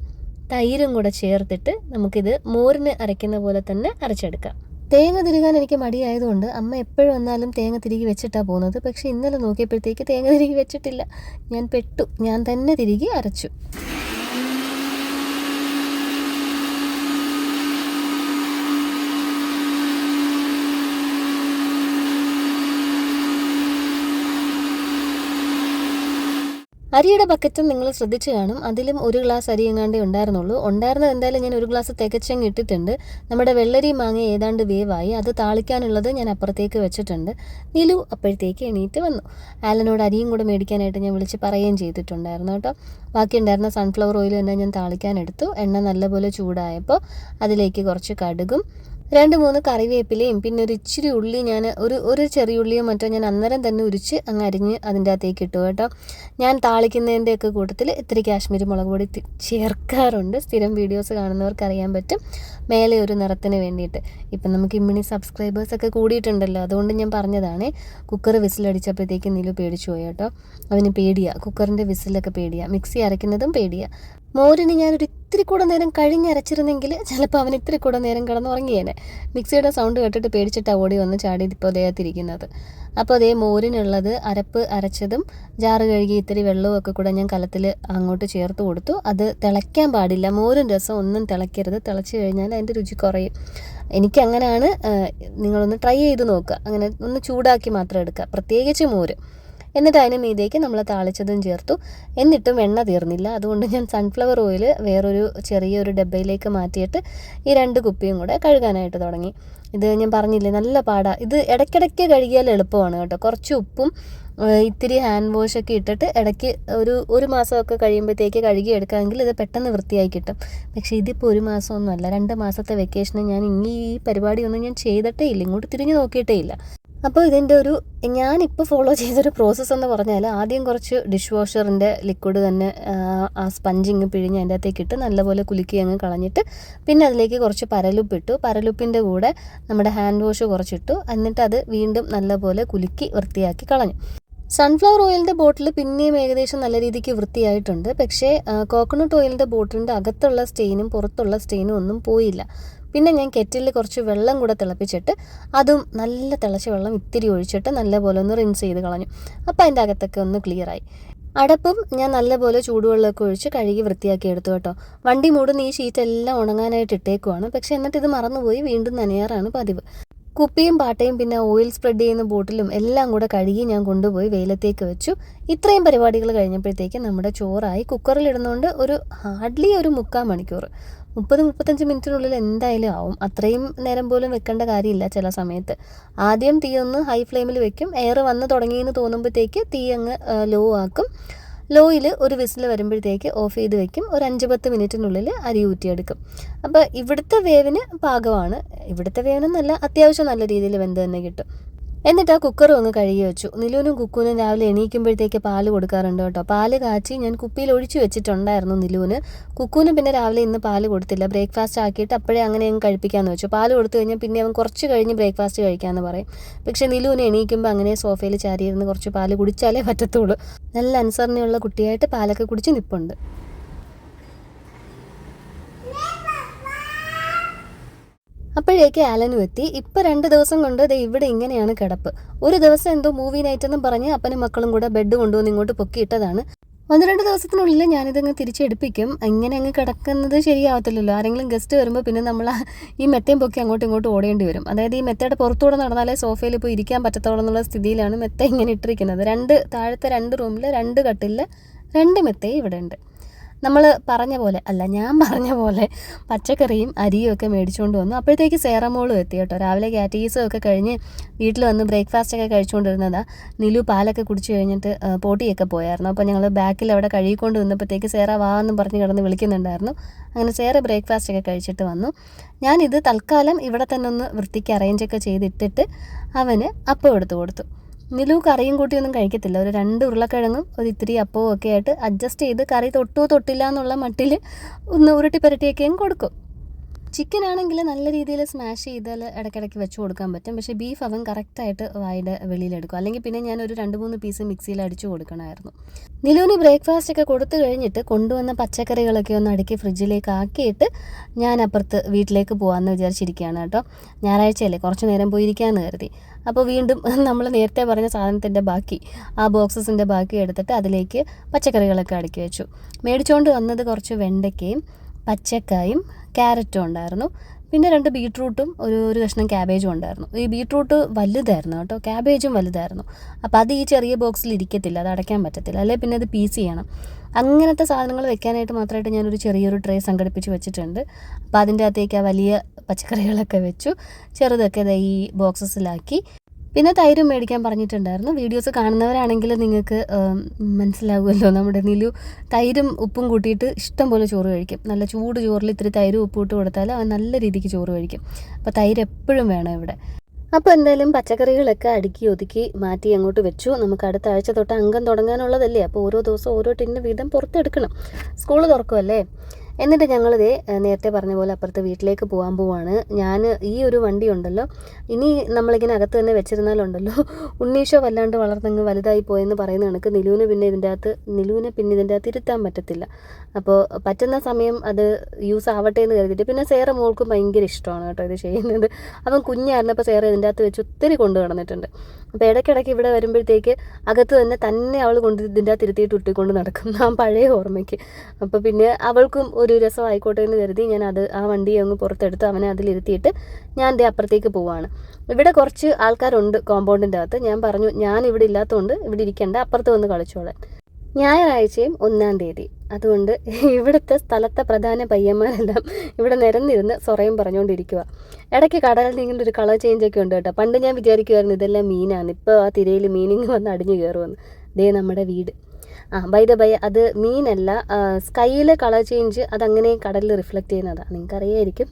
തൈരും കൂടെ ചേർത്തിട്ട് നമുക്കിത് മോരിന് അരയ്ക്കുന്ന പോലെ തന്നെ അരച്ചെടുക്കാം. തേങ്ങ തിരുകാൻ എനിക്ക് മടിയായതുകൊണ്ട് അമ്മ എപ്പോഴും വന്നാലും തേങ്ങ തിരികെ വെച്ചിട്ടാണ് പോകുന്നത്. പക്ഷേ ഇന്നലെ നോക്കിയപ്പോഴത്തേക്ക് തേങ്ങ തിരികെ വെച്ചിട്ടില്ല. ഞാൻ പെട്ടു. ഞാൻ തന്നെ തിരികെ അരച്ചു. അരിയുടെ ബക്കറ്റും നിങ്ങൾ ശ്രദ്ധിച്ചു കാണും. അതിലും ഒരു ഗ്ലാസ് അരി എങ്ങാണ്ടേ ഉണ്ടായിരുന്നുള്ളൂ. ഉണ്ടായിരുന്നത് എന്തായാലും ഞാൻ ഒരു ഗ്ലാസ് തികച്ചങ്ങ് ഇട്ടിട്ടുണ്ട്. നമ്മുടെ വെള്ളരി മാങ്ങ ഏതാണ്ട് വേവായി. അത് താളിക്കാനുള്ളത് ഞാൻ അപ്പുറത്തേക്ക് വെച്ചിട്ടുണ്ട്. നിലു അപ്പോഴത്തേക്ക് എണീറ്റ് വന്നു. ആലനോട് അരിയും കൂടെ മേടിക്കാനായിട്ട് ഞാൻ വിളിച്ച് പറയുകയും ചെയ്തിട്ടുണ്ടായിരുന്നു കേട്ടോ. ബാക്കി ഉണ്ടായിരുന്ന സൺഫ്ലവർ ഓയിൽ തന്നെ ഞാൻ താളിക്കാനെടുത്തു എണ്ണ നല്ലപോലെ ചൂടായപ്പോൾ അതിലേക്ക് കുറച്ച് കടുകും രണ്ട് മൂന്ന് കറിവേപ്പിലയും പിന്നെ ഒരു ഇച്ചിരി ഉള്ളി ഞാൻ ഒരു ഒരു ചെറിയ ഉള്ളിയോ മറ്റോ ഞാൻ അന്നേരം തന്നെ ഉരിച്ച് അങ്ങ് അരിഞ്ഞ് അതിന്റെ അകത്തേക്ക് ഇട്ടു കേട്ടോ. ഞാൻ താളിക്കുന്നതിന്റെയൊക്കെ കൂട്ടത്തിൽ ഇത്തിരി കാശ്മീരി മുളക് പൊടി ചേർക്കാറുണ്ട്. സ്ഥിരം വീഡിയോസ് കാണുന്നവർക്ക് അറിയാൻ പറ്റും. മേലെ ഒരു നിറത്തിന് വേണ്ടിയിട്ട്. ഇപ്പം നമുക്ക് ഇമ്മിണി സബ്സ്ക്രൈബേഴ്സൊക്കെ കൂടിയിട്ടുണ്ടല്ലോ. അതുകൊണ്ട് ഞാൻ പറഞ്ഞതാണ് കുക്കർ വിസിലടിച്ചപ്പോഴത്തേക്ക് നിലു പേടിച്ചു പോയി കേട്ടോ. അവന് പേടിയാണ് കുക്കറിന്റെ വിസിലൊക്കെ പേടിയാണ് മിക്സി അരയ്ക്കുന്നതും പേടിയാണ് മോരിന് ഞാനൊരു ഇത്തിരി കൂടെ നേരം കഴിഞ്ഞരച്ചിരുന്നെങ്കിൽ ചിലപ്പോൾ അവൻ ഇത്തിരി കൂടെ നേരം കിടന്ന് ഉറങ്ങിയേനെ മിക്സിയുടെ സൗണ്ട് കേട്ടിട്ട് പേടിച്ചിട്ടാണ് ഓടി വന്ന് ചാടി ഇപ്പോൾ ദേഹത്തിരിക്കുന്നത് അപ്പോൾ അതേ മോരിനുള്ളത് അരപ്പ് അരച്ചതും ജാറ് കഴുകി ഇത്തിരി വെള്ളവും ഒക്കെ കൂടെ ഞാൻ കലത്തിൽ അങ്ങോട്ട് ചേർത്ത് കൊടുത്തു. അത് തിളയ്ക്കാൻ പാടില്ല. മോരും രസം ഒന്നും തിളയ്ക്കരുത്. തിളച്ച് കഴിഞ്ഞാൽ അതിന്റെ രുചി കുറയും. എനിക്കങ്ങനെയാണ് നിങ്ങളൊന്ന് ട്രൈ ചെയ്ത് നോക്കുക അങ്ങനെ ഒന്ന് ചൂടാക്കി മാത്രം എടുക്കുക പ്രത്യേകിച്ച് മോര്. എന്നിട്ട് അതിന് മീതേക്ക് നമ്മൾ താളിച്ചതും ചേർത്തു. എന്നിട്ടും എണ്ണ തീർന്നില്ല. അതുകൊണ്ട് ഞാൻ സൺഫ്ലവർ ഓയിൽ വേറൊരു ചെറിയൊരു ഡബ്ബയിലേക്ക് മാറ്റിയിട്ട് ഈ രണ്ട് കുപ്പിയും കൂടെ കഴുകാനായിട്ട് തുടങ്ങി. ഇത് ഞാൻ പറഞ്ഞില്ലേ നല്ല പാടാ. ഇത് ഇടയ്ക്കിടയ്ക്ക് കഴുകിയാൽ എളുപ്പമാണ് കേട്ടോ. കുറച്ച് ഉപ്പും ഇത്തിരി ഹാൻഡ് വാഷ് ഒക്കെ ഇട്ടിട്ട് ഇടയ്ക്ക് ഒരു ഒരു മാസമൊക്കെ കഴിയുമ്പോഴത്തേക്ക് കഴുകി എടുക്കാമെങ്കിൽ ഇത് പെട്ടെന്ന് വൃത്തിയായി കിട്ടും. പക്ഷേ ഇതിപ്പോൾ ഒരു മാസമൊന്നുമല്ല. രണ്ട് മാസത്തെ വെക്കേഷന് ഞാൻ ഇനി ഈ പരിപാടിയൊന്നും ഞാൻ ചെയ്തിട്ടേ ഇല്ല. ഇങ്ങോട്ട് തിരിഞ്ഞു നോക്കിയിട്ടേ ഇല്ല. അപ്പോൾ ഇതിന്റെ ഒരു ഞാനിപ്പോൾ ഫോളോ ചെയ്തൊരു പ്രോസസ്സ് എന്ന് പറഞ്ഞാൽ ആദ്യം കുറച്ച് ഡിഷ് വാഷറിന്റെ ലിക്വിഡ് തന്നെ ആ, സ്പഞ്ചിങ് പിഴിഞ്ഞ് അതിന്റെ അകത്തേക്ക് ഇട്ട് നല്ലപോലെ കുലുക്കി അങ്ങ് കളഞ്ഞിട്ട് പിന്നെ അതിലേക്ക് കുറച്ച് പരലുപ്പിട്ടു പരലുപ്പിന്റെ കൂടെ നമ്മുടെ ഹാൻഡ് വാഷ് കുറച്ചിട്ടു. എന്നിട്ട് അത് വീണ്ടും നല്ലപോലെ കുലുക്കി വൃത്തിയാക്കി കളഞ്ഞു. സൺഫ്ലവർ ഓയിലിന്റെ ബോട്ടിൽ പിന്നെയും ഏകദേശം നല്ല രീതിക്ക് വൃത്തിയായിട്ടുണ്ട്. പക്ഷേ കോക്കനട്ട് ഓയിലിന്റെ ബോട്ടിലിന്റെ അകത്തുള്ള സ്റ്റെയിനും പുറത്തുള്ള സ്റ്റെയിനും ഒന്നും പോയില്ല. പിന്നെ ഞാൻ കെറ്റിലിൽ കുറച്ച് വെള്ളം കൂടെ തിളപ്പിച്ചിട്ട് അതും നല്ല തിളച്ച വെള്ളം ഇത്തിരി ഒഴിച്ചിട്ട് നല്ലപോലെ ഒന്ന് റിൻസ് ചെയ്ത് കളഞ്ഞു. അപ്പോൾ അതിന്റെ അകത്തൊക്കെ ഒന്ന് ക്ലിയറായി അടപ്പും ഞാൻ നല്ലപോലെ ചൂടുവെള്ളമൊക്കെ ഒഴിച്ച് കഴുകി വൃത്തിയാക്കി എടുത്തു കേട്ടോ. വണ്ടി മൂടുന്ന ഈ ഷീറ്റ് എല്ലാം ഉണങ്ങാനായിട്ട് ഇട്ടേക്കുവാണ്. പക്ഷേ എന്നിട്ട് ഇത് മറന്നുപോയി വീണ്ടും നനയാറാണ് പതിവ്. കുപ്പിയും പാട്ടയും പിന്നെ ഓയിൽ സ്പ്രെഡ് ചെയ്യുന്ന ബോട്ടിലും എല്ലാം കൂടെ കഴുകി ഞാൻ കൊണ്ടുപോയി വെയിലത്തേക്ക് വെച്ചു. ഇത്രയും പരിപാടികൾ കഴിഞ്ഞപ്പോഴത്തേക്ക് നമ്മുടെ ചോറായി കുക്കറിലിടുന്നതുകൊണ്ട് ഒരു ഹാർഡ്ലി ഒരു മുക്കാൽ മണിക്കൂർ. മുപ്പത് മുപ്പത്തഞ്ച് മിനിറ്റിനുള്ളിൽ എന്തായാലും ആവും. അത്രയും നേരം പോലും വെക്കേണ്ട കാര്യമില്ല ചില സമയത്ത്. ആദ്യം തീ ഒന്ന് ഹൈ ഫ്ലെയിമിൽ വെക്കും. എയർ വന്ന് തുടങ്ങിയെന്ന് തോന്നുമ്പോഴത്തേക്ക് തീ അങ്ങ് ലോ ആക്കും. ലോയിൽ ഒരു വിസിൽ വരുമ്പോഴത്തേക്ക് ഓഫ് ചെയ്ത് വെക്കും. ഒരു അഞ്ച് പത്ത് മിനിറ്റിനുള്ളിൽ അരി ഊറ്റിയെടുക്കും. അപ്പോൾ ഇവിടുത്തെ വേവിന് പാകമാണ്. ഇവിടുത്തെ വേവിനെന്നല്ല അത്യാവശ്യം നല്ല രീതിയിൽ വെന്ത് തന്നെ കിട്ടും. എന്നിട്ട് ആ കുക്കറും അങ്ങ് കഴുകി വെച്ചു. നിലുവിനും കുക്കുവിനും രാവിലെ എണീക്കുമ്പോഴത്തേക്ക് പാൽ കൊടുക്കാറുണ്ട് കേട്ടോ. പാൽ കാച്ചി ഞാൻ കുപ്പിയിൽ ഒഴിച്ചു വെച്ചിട്ടുണ്ടായിരുന്നു നിലുവിന് കുക്കുവിന് പിന്നെ രാവിലെ ഇന്ന് പാൽ കൊടുത്തില്ല. ബ്രേക്ക്ഫാസ്റ്റ് ആക്കിയിട്ട് അപ്പോഴേ അങ്ങനെ അങ്ങ് കഴിപ്പിക്കാമെന്ന് വെച്ചു. പാൽ കൊടുത്തു കഴിഞ്ഞാൽ പിന്നെ അവൻ കുറച്ച് കഴിഞ്ഞ് ബ്രേക്ക്ഫാസ്റ്റ് കഴിക്കാമെന്ന് പറയും. പക്ഷേ നിലുവിന് എണീക്കുമ്പോൾ അങ്ങനെ സോഫയിൽ ചാരിയിരുന്ന് കുറച്ച് പാൽ കുടിച്ചാലേ പറ്റത്തുള്ളൂ. നല്ല അനുസരണയുള്ള കുട്ടിയായിട്ട് പാലൊക്കെ കുടിച്ച് നിൽപ്പുണ്ട് അപ്പോഴേക്ക് ആലനും എത്തി. ഇപ്പൊ രണ്ട് ദിവസം കൊണ്ട് ദേ ഇവിടെ ഇങ്ങനെയാണ് കിടപ്പ്. ഒരു ദിവസം എന്തോ മൂവി നൈറ്റ് എന്നും പറഞ്ഞ് അപ്പനും മക്കളും കൂടെ ബെഡ് കൊണ്ടുവന്ന് ഇങ്ങോട്ട് പൊക്കിയിട്ടതാണ്. ഒന്ന് രണ്ട് ദിവസത്തിനുള്ളിൽ ഞാനിതങ്ങ് തിരിച്ചെടുപ്പിക്കും. ഇങ്ങനെ അങ്ങ് കിടക്കുന്നത് ശരിയാവത്തില്ലല്ലോ. ആരെങ്കിലും ഗസ്റ്റ് വരുമ്പോൾ പിന്നെ നമ്മൾ ഈ മെത്തയും പൊക്കി അങ്ങോട്ടും ഇങ്ങോട്ടും ഓടേണ്ടി വരും. അതായത് ഈ മെത്തയുടെ പുറത്തൂടെ നടന്നാലേ സോഫയിൽ ഇപ്പോൾ ഇരിക്കാൻ പറ്റത്തോളം എന്നുള്ള സ്ഥിതിയിലാണ് മെത്ത ഇങ്ങനെ ഇട്ടിരിക്കുന്നത്. രണ്ട് താഴത്തെ രണ്ട് റൂമിൽ രണ്ട് കട്ടിലിൽ രണ്ട് മെത്തയും ഇവിടെ ഉണ്ട് നമ്മൾ പറഞ്ഞ പോലെ അല്ല ഞാൻ പറഞ്ഞ പോലെ പച്ചക്കറിയും അരിയും ഒക്കെ മേടിച്ചുകൊണ്ട് വന്നു. അപ്പോഴത്തേക്ക് സേറമോളും എത്തി കേട്ടോ. രാവിലെ കാറ്റീസും ഒക്കെ കഴിഞ്ഞ് വീട്ടിൽ വന്ന് ബ്രേക്ക്ഫാസ്റ്റ് ഒക്കെ കഴിച്ചുകൊണ്ടിരുന്നതാ നിലു പാലൊക്കെ കുടിച്ചു കഴിഞ്ഞിട്ട് പോട്ടിയൊക്കെ പോയായിരുന്നു. അപ്പോൾ ഞങ്ങൾ ബാക്കിൽ അവിടെ കഴുകിക്കൊണ്ട് വന്നപ്പോഴത്തേക്ക് സേറ വാ എന്ന് പറഞ്ഞ് കിടന്ന് വിളിക്കുന്നുണ്ടായിരുന്നു. അങ്ങനെ സേറ ബ്രേക്ക്ഫാസ്റ്റ് ഒക്കെ കഴിച്ചിട്ട് വന്നു. ഞാനിത് തൽക്കാലം ഇവിടെ തന്നെ ഒന്ന് വൃത്തിക്ക് അറേഞ്ചൊക്കെ ചെയ്തിട്ടിട്ട് അവന് അപ്പം എടുത്തു കൊടുത്തു. നിലു കറിയും കൂട്ടിയൊന്നും കഴിക്കത്തില്ല. ഒരു രണ്ട് ഉരുളക്കിഴങ്ങും ഒരു ഇത്തിരി അപ്പവും ഒക്കെ ആയിട്ട് അഡ്ജസ്റ്റ് ചെയ്ത് കറി തൊട്ടോ തൊട്ടില്ല എന്നുള്ള മട്ടിൽ ഒന്ന് ഉരുട്ടി പുരട്ടിയൊക്കെയും കൊടുക്കും. ചിക്കൻ ആണെങ്കിൽ നല്ല രീതിയിൽ സ്മാഷ് ചെയ്താൽ ഇടയ്ക്കിടയ്ക്ക് വെച്ച് കൊടുക്കാൻ പറ്റും. പക്ഷേ ബീഫ് അവൻ കറക്റ്റായിട്ട് വായുടെ വെളിയിലെടുക്കും. അല്ലെങ്കിൽ പിന്നെ ഞാൻ ഒരു രണ്ട് മൂന്ന് പീസ് മിക്സിയിൽ അടിച്ചു കൊടുക്കണമായിരുന്നു. നിലുവിന് ബ്രേക്ക്ഫാസ്റ്റ് ഒക്കെ കൊടുത്തു കഴിഞ്ഞിട്ട് കൊണ്ടുവന്ന പച്ചക്കറികളൊക്കെ ഒന്ന് അടുക്കി ഫ്രിഡ്ജിലേക്ക് ആക്കിയിട്ട് ഞാൻ അപ്പുറത്ത് വീട്ടിലേക്ക് പോകാമെന്ന് വിചാരിച്ചിരിക്കുകയാണ് കേട്ടോ. ഞായറാഴ്ചയല്ലേ കുറച്ച് നേരം പോയിരിക്കാമെന്ന് കരുതി. അപ്പോൾ വീണ്ടും നമ്മൾ നേരത്തെ പറഞ്ഞ സാധനത്തിന്റെ ബാക്കി ആ ബോക്സസിന്റെ ബാക്കി എടുത്തിട്ട് അതിലേക്ക് പച്ചക്കറികളൊക്കെ അടുക്കി വെച്ചു. മേടിച്ചുകൊണ്ട് വന്നത് കുറച്ച് വെണ്ടയ്ക്കയും പച്ചക്കായും ക്യാരറ്റും ഉണ്ടായിരുന്നു. പിന്നെ രണ്ട് ബീട്രൂട്ടും ഒരു ഒരു കഷ്ണം ക്യാബേജും ഉണ്ടായിരുന്നു. ഈ ബീട്രൂട്ട് വലുതായിരുന്നു കേട്ടോ. ക്യാബേജും വലുതായിരുന്നു. അപ്പോൾ അത് ഈ ചെറിയ ബോക്സിൽ ഇരിക്കത്തില്ല അത് അടയ്ക്കാൻ പറ്റത്തില്ല. അല്ലെ പിന്നെ അത് പീസ് ചെയ്യണം. അങ്ങനത്തെ സാധനങ്ങൾ വെക്കാനായിട്ട് മാത്രമായിട്ട് ഞാനൊരു ചെറിയൊരു ട്രേ സംഘടിപ്പിച്ച് വെച്ചിട്ടുണ്ട്. അപ്പോൾ അതിന്റെ അകത്തേക്ക് ആ വലിയ പച്ചക്കറികളൊക്കെ വെച്ചു. ചെറുതൊക്കെ ഈ ബോക്സസിലാക്കി. പിന്നെ തൈരും മേടിക്കാൻ പറഞ്ഞിട്ടുണ്ടായിരുന്നു. വീഡിയോസ് കാണുന്നവരാണെങ്കിൽ നിങ്ങൾക്ക് മനസ്സിലാവുമല്ലോ. നമ്മുടെ നിലു തൈരും ഉപ്പും കൂട്ടിയിട്ട് ഇഷ്ടം പോലെ ചോറ് കഴിക്കും. നല്ല ചൂട് ചോറിൽ ഇത്തിരി തൈരും ഉപ്പും ഇട്ട് കൊടുത്താൽ അവൻ നല്ല രീതിക്ക് ചോറ് കഴിക്കും. അപ്പോൾ തൈര് എപ്പോഴും വേണം ഇവിടെ. അപ്പോൾ എന്തായാലും പച്ചക്കറികളൊക്കെ അടുക്കി ഒതുക്കി മാറ്റി അങ്ങോട്ട് വെച്ചു. നമുക്ക് അടുത്ത ആഴ്ച തൊട്ട് അംഗം തുടങ്ങാനുള്ളതല്ലേ? അപ്പോൾ ഓരോ ദിവസം ഓരോ ടിന്ന് വീതം പുറത്തെടുക്കണം. സ്കൂൾ തുറക്കുമല്ലേ എന്നിട്ട് ഞങ്ങളിത് നേരത്തെ പറഞ്ഞ പോലെ അപ്പുറത്ത് വീട്ടിലേക്ക് പോകാൻ പോവാണ്. ഞാൻ ഈ ഒരു വണ്ടി ഉണ്ടല്ലോ ഇനി നമ്മളിങ്ങനെ അകത്ത് തന്നെ വെച്ചിരുന്നാലുണ്ടല്ലോ ഉണ്ണീഷോ വല്ലാണ്ട് വളർന്നങ്ങ് വലുതായി പോയെന്ന് പറയുന്ന കണക്ക് നിലുവിന് പിന്നെ ഇതിന്റെ അകത്ത് നിലുവിനെ പിന്നെ ഇതിന്റെ അകത്ത് ഇരുത്താൻ പറ്റത്തില്ല. അപ്പോൾ പറ്റുന്ന സമയം അത് യൂസ് ആവട്ടെ എന്ന് കരുതിയിട്ട് പിന്നെ സേറ മോൾക്കും ഭയങ്കര ഇഷ്ടമാണ് കേട്ടോ ഇത് ചെയ്യുന്നത്. അവൻ കുഞ്ഞായിരുന്നപ്പോൾ സേറ ഇതിന്റെ അകത്ത് വെച്ച് ഒത്തിരി കൊണ്ടു നടന്നിട്ടുണ്ട്. അപ്പോൾ ഇടയ്ക്കിടയ്ക്ക് ഇവിടെ വരുമ്പോഴത്തേക്ക് അകത്ത് തന്നെ തന്നെ അവൾ കൊണ്ട് ഇതിന്റെ അകത്ത് ഇരുത്തിയിട്ട് ഉട്ടിക്കൊണ്ട് നടക്കും. ആ പഴയ ഓർമ്മയ്ക്ക്. അപ്പോൾ പിന്നെ അവൾക്കും ഒരു രസം ആയിക്കോട്ടെ എന്ന് കരുതി ഞാൻ അത് ആ വണ്ടി അങ്ങ് പുറത്തെടുത്ത് അവനെ അതിലിരുത്തിയിട്ട് ഞാൻ എന്റെ അപ്പുറത്തേക്ക് പോവാണ്. ഇവിടെ കുറച്ച് ആൾക്കാരുണ്ട് കോമ്പൗണ്ടിന്റെ അകത്ത്. ഞാൻ പറഞ്ഞു ഞാൻ ഇവിടെ ഇല്ലാത്തതുകൊണ്ട് ഇവിടെ ഇരിക്കേണ്ട അപ്പുറത്ത് വന്ന് കളിച്ചോളാൻ. ഞായറാഴ്ചയും ഒന്നാം തീയതി. അതുകൊണ്ട് ഇവിടുത്തെ സ്ഥലത്തെ പ്രധാന പയ്യന്മാരെല്ലാം ഇവിടെ നിരന്നിരുന്ന് സൊറയും പറഞ്ഞുകൊണ്ടിരിക്കുക ഇടയ്ക്ക് കടലിൽ നിങ്ങളുടെ ഒരു കളർ ചേഞ്ച് ഒക്കെ ഉണ്ട് കേട്ടോ. പണ്ട് ഞാൻ വിചാരിക്കുമായിരുന്നു ഇതെല്ലാം മീനാണ്. ഇപ്പോൾ ആ തിരയിൽ മീനിങ് വന്ന് അടിഞ്ഞു കയറുമെന്ന്. ദേ നമ്മുടെ വീട്. ആ ബൈ ദ ബൈ അത് മീനല്ല സ്കൈയിലെ കളർ ചേഞ്ച് അതങ്ങനെ കടലിൽ റിഫ്ലക്റ്റ് ചെയ്യുന്നതാണ് നിങ്ങൾക്കറിയായിരിക്കും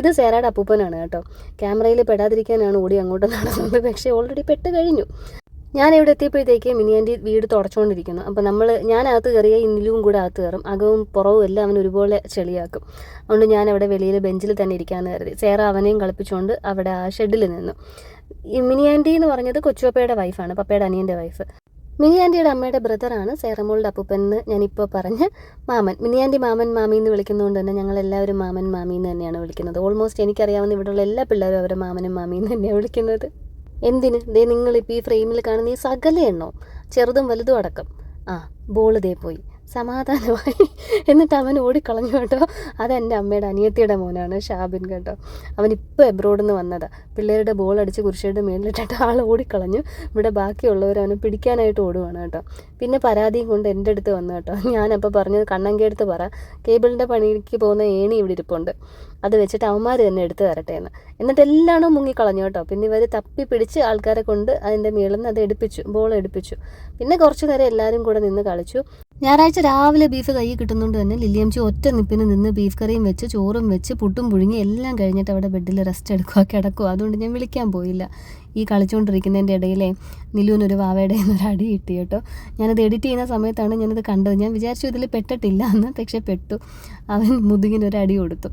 ഇത് സേറയുടെ അപ്പൂപ്പനാണ് കേട്ടോ. ക്യാമറയിൽ പെടാതിരിക്കാനാണ് ഓടി അങ്ങോട്ട് നടന്നത്. പക്ഷേ ഓൾറെഡി പെട്ട് കഴിഞ്ഞു. ഞാൻ ഇവിടെ എത്തിയപ്പോഴത്തേക്ക് മിനിയാന്റെ വീട് തുടച്ചുകൊണ്ടിരിക്കുന്നു അപ്പോൾ നമ്മൾ ഞാൻ അകത്ത് കയറിയ ഇന്നിലും കൂടെ അകത്ത് കയറും. അകവും പുറവും എല്ലാം അവൻ ഒരുപോലെ ചെളിയാക്കും. അതുകൊണ്ട് ഞാൻ അവിടെ വെളിയിൽ ബെഞ്ചിൽ തന്നെ ഇരിക്കാമെന്ന് കരുതി. സേറ അവനെയും കളിപ്പിച്ചുകൊണ്ട് അവിടെ ആ ഷെഡിൽ നിന്നു. ഈ മിനിയാന്റി എന്ന് പറഞ്ഞത് കൊച്ചുപ്പയുടെ വൈഫാണ് പപ്പയുടെ അനിയന്റെ വൈഫ് മിനിയാന്റിയുടെ അമ്മയുടെ ബ്രദറാണ് സേറമോളുടെ അപ്പൂപ്പൻ എന്ന് ഞാനിപ്പോൾ പറഞ്ഞ മാമൻ. മിനിയാന്റി മാമൻ മാമി എന്ന് വിളിക്കുന്നതുകൊണ്ട് തന്നെ ഞങ്ങൾ എല്ലാവരും മാമൻ മാമി എന്ന് തന്നെയാണ് വിളിക്കുന്നത്. ഓൾമോസ്റ്റ് എനിക്കറിയാവുന്ന ഇവിടെയുള്ള എല്ലാ പിള്ളേരും അവരെ മാമനും മാമി എന്ന് തന്നെയാണ് വിളിക്കുന്നത്. എന്തിന്? ദേ നിങ്ങളിപ്പോൾ ഈ ഫ്രെയിമിൽ കാണുന്ന ഈ സകല എണ്ണോ ചെറുതും വലുതും അടക്കം. ആ ബോൾ ദേ പോയി. സമാധാനമായി. എന്നിട്ട് അവൻ ഓടിക്കളഞ്ഞു കേട്ടോ. അതെന്റെ അമ്മയുടെ അനിയത്തിയുടെ മോനാണ് ഷാബിൻ കേട്ടോ. അവൻ ഇപ്പോൾ എബ്രോഡിൽ നിന്ന് വന്നതാ. പിള്ളേരുടെ ബോൾ അടിച്ച് കുരിശയുടെ മേലിട്ടിട്ട് ആൾ ഓടിക്കളഞ്ഞു. ഇവിടെ ബാക്കിയുള്ളവർ അവനെ പിടിക്കാനായിട്ട് ഓടുവാണ് കേട്ടോ. പിന്നെ പരാതിയും കൊണ്ട് എന്റെ അടുത്ത് വന്നു കേട്ടോ. ഞാനപ്പോൾ പറഞ്ഞത് കണ്ണങ്കി അടുത്ത് പറ. കേബിളിന്റെ പണിക്ക് പോകുന്ന ഏണി ഇവിടെ ഇരിപ്പുണ്ട്. അത് വെച്ചിട്ട് അവന്മാർ തന്നെ എടുത്ത് തരട്ടെ എന്ന് എന്നിട്ട് എല്ലാണോ മുങ്ങിക്കളഞ്ഞു കേട്ടോ. പിന്നെ ഇവർ തപ്പി പിടിച്ച് ആൾക്കാരെ കൊണ്ട് അതിന്റെ മേളിൽ നിന്ന് അത് എടുപ്പിച്ചു ബോൾ എടുപ്പിച്ചു. പിന്നെ കുറച്ച് നേരം എല്ലാവരും കൂടെ നിന്ന് കളിച്ചു. ഞായറാഴ്ച രാവിലെ ബീഫ് കൈ കിട്ടുന്നതുകൊണ്ട് തന്നെ ലില്ലിയംച്ചി ഒറ്റ നിപ്പിന് നിന്ന് ബീഫ് കറിയും വെച്ച് ചോറും വെച്ച് പുട്ടും പുഴുങ്ങി എല്ലാം കഴിഞ്ഞിട്ട് അവിടെ ബെഡിൽ റെസ്റ്റ് എടുക്കുക കിടക്കുക അതുകൊണ്ട് ഞാൻ വിളിക്കാൻ പോയില്ല. ഈ കളിച്ചുകൊണ്ടിരിക്കുന്നതിന്റെ ഇടയിലെ നിലുവിനൊരു വാവയുടെ എന്നൊരു അടി കിട്ടി കേട്ടോ. ഞാനത് എഡിറ്റ് ചെയ്യുന്ന സമയത്താണ് ഞാനത് കണ്ടത്. ഞാൻ വിചാരിച്ചു ഇതിൽ പെട്ടിട്ടില്ല എന്ന് പക്ഷേ പെട്ടു. അവൻ മുതുകിനൊരു അടി കൊടുത്തു.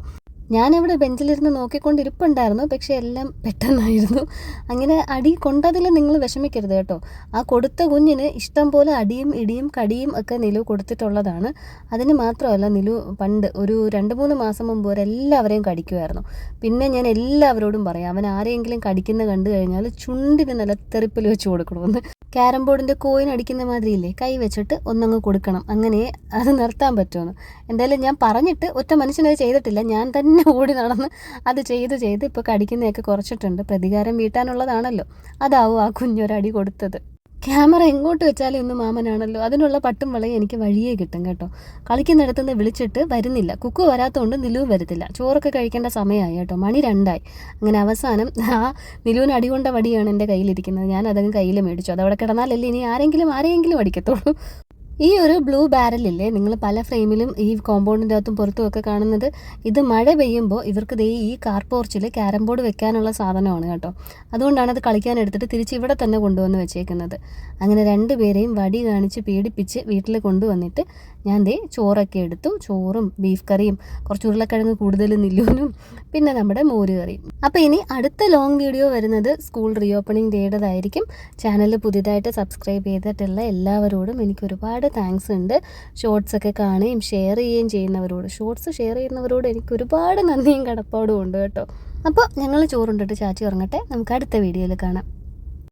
ഞാനവിടെ ബെഞ്ചിലിരുന്ന് നോക്കിക്കൊണ്ടിരിപ്പുണ്ടായിരുന്നു പക്ഷേ എല്ലാം പെട്ടെന്നായിരുന്നു. അങ്ങനെ അടി കൊണ്ടതിൽ നിങ്ങൾ വിഷമിക്കരുത് കേട്ടോ. ആ കൊടുത്ത കുഞ്ഞിന് ഇഷ്ടം പോലെ അടിയും ഇടിയും കടിയും ഒക്കെ നിലു കൊടുത്തിട്ടുള്ളതാണ്. അതിന് മാത്രമല്ല നിലു പണ്ട് ഒരു രണ്ട് മൂന്ന് മാസം മുമ്പ് വരെ എല്ലാവരെയും കടിക്കുമായിരുന്നു. പിന്നെ ഞാൻ എല്ലാവരോടും പറയാം അവൻ ആരെയെങ്കിലും കടിക്കുന്ന കണ്ടു കഴിഞ്ഞാൽ ചുണ്ടിന് നിലത്തെറിപ്പിൽ വെച്ച് കൊടുക്കണമെന്ന്. ക്യാരം ബോർഡിന്റെ കോയിൻ അടിക്കുന്ന മാതിരിയില്ലേ? കൈ വെച്ചിട്ട് ഒന്നങ്ങ് കൊടുക്കണം. അങ്ങനെ അത് നിർത്താൻ പറ്റുമെന്ന്. എന്തായാലും ഞാൻ പറഞ്ഞിട്ട് ഒറ്റ മനുഷ്യനത് ചെയ്തിട്ടില്ല. ഞാൻ തന്നെ ഓടി നടന്ന് അത് ചെയ്ത് ചെയ്ത് ഇപ്പോൾ കടിക്കുന്നതൊക്കെ കുറച്ചിട്ടുണ്ട്. പ്രതികാരം വീട്ടാനുള്ളതാണല്ലോ. അതാവും ആ കുഞ്ഞൊരടി കൊടുത്തത്. ക്യാമറ എങ്ങോട്ട് വെച്ചാലും ഇന്ന് മാമനാണല്ലോ. അതിനുള്ള പട്ടും വളയും എനിക്ക് വഴിയേ കിട്ടും കേട്ടോ. കളിക്കുന്നിടത്ത് നിന്ന് വിളിച്ചിട്ട് വരുന്നില്ല. കുക്കു വരാത്തതുകൊണ്ട് നിലുവും വരത്തില്ല. ചോറൊക്കെ കഴിക്കേണ്ട സമയമായി കേട്ടോ. മണി രണ്ടായി. അങ്ങനെ അവസാനം ആ നിലുവിന് അടികൊണ്ട വടിയാണ് എന്റെ കയ്യിലിരിക്കുന്നത്. ഞാൻ അതങ്ങ് കയ്യിൽ മേടിച്ചു. അതവിടെ കിടന്നാലല്ലേ ഇനി ആരെങ്കിലും ആരെയെങ്കിലും അടിക്കത്തുള്ളൂ. ഈ ഒരു ബ്ലൂ ബാരലില്ലേ നിങ്ങൾ പല ഫ്രെയിമിലും ഈ കോമ്പൗണ്ടിന്റെ അകത്തും പുറത്തും ഒക്കെ കാണുന്നത് ഇത് മഴ പെയ്യുമ്പോൾ ഇവർക്ക് ദേ ഈ കാർ പോർച്ചിൽ ക്യാരം ബോർഡ് വെക്കാനുള്ള സാധനമാണ് കേട്ടോ. അതുകൊണ്ടാണ് അത് കളിക്കാൻ എടുത്തിട്ട് തിരിച്ച് ഇവിടെ തന്നെ കൊണ്ടുവന്ന് വെച്ചേക്കുന്നത്. അങ്ങനെ രണ്ടുപേരെയും വടി കാണിച്ച് പീഡിപ്പിച്ച് വീട്ടിൽ കൊണ്ടുവന്നിട്ട് ഞാൻ ദേ ചോറൊക്കെ എടുത്തു ചോറും ബീഫ് കറിയും കുറച്ച് ഉരുളക്കിഴങ്ങ് കൂടുതൽ നില്ലുവിനും പിന്നെ നമ്മുടെ മോര് കറിയും. അപ്പോൾ ഇനി അടുത്ത ലോങ് വീഡിയോ വരുന്നത് സ്കൂൾ റീ ഓപ്പണിംഗ് ഡേയുടേതായിരിക്കും ചാനൽ പുതിയതായിട്ട് സബ്സ്ക്രൈബ് ചെയ്തിട്ടുള്ള എല്ലാവരോടും എനിക്ക് ഒരുപാട് താങ്ക്സ് ഉണ്ട്. ഷോർട്സൊക്കെ കാണുകയും ഷെയർ ചെയ്യുകയും ചെയ്യുന്നവരോട്. ഷോർട്സ് ഷെയർ ചെയ്യുന്നവരോട് എനിക്ക് ഒരുപാട് നന്ദിയും കടപ്പാടും ഉണ്ട് കേട്ടോ. അപ്പോൾ ഞങ്ങൾ ചോറുണ്ടിട്ട് ചാച്ചി ഉറങ്ങട്ടെ. നമുക്ക് അടുത്ത വീഡിയോയിൽ കാണാം.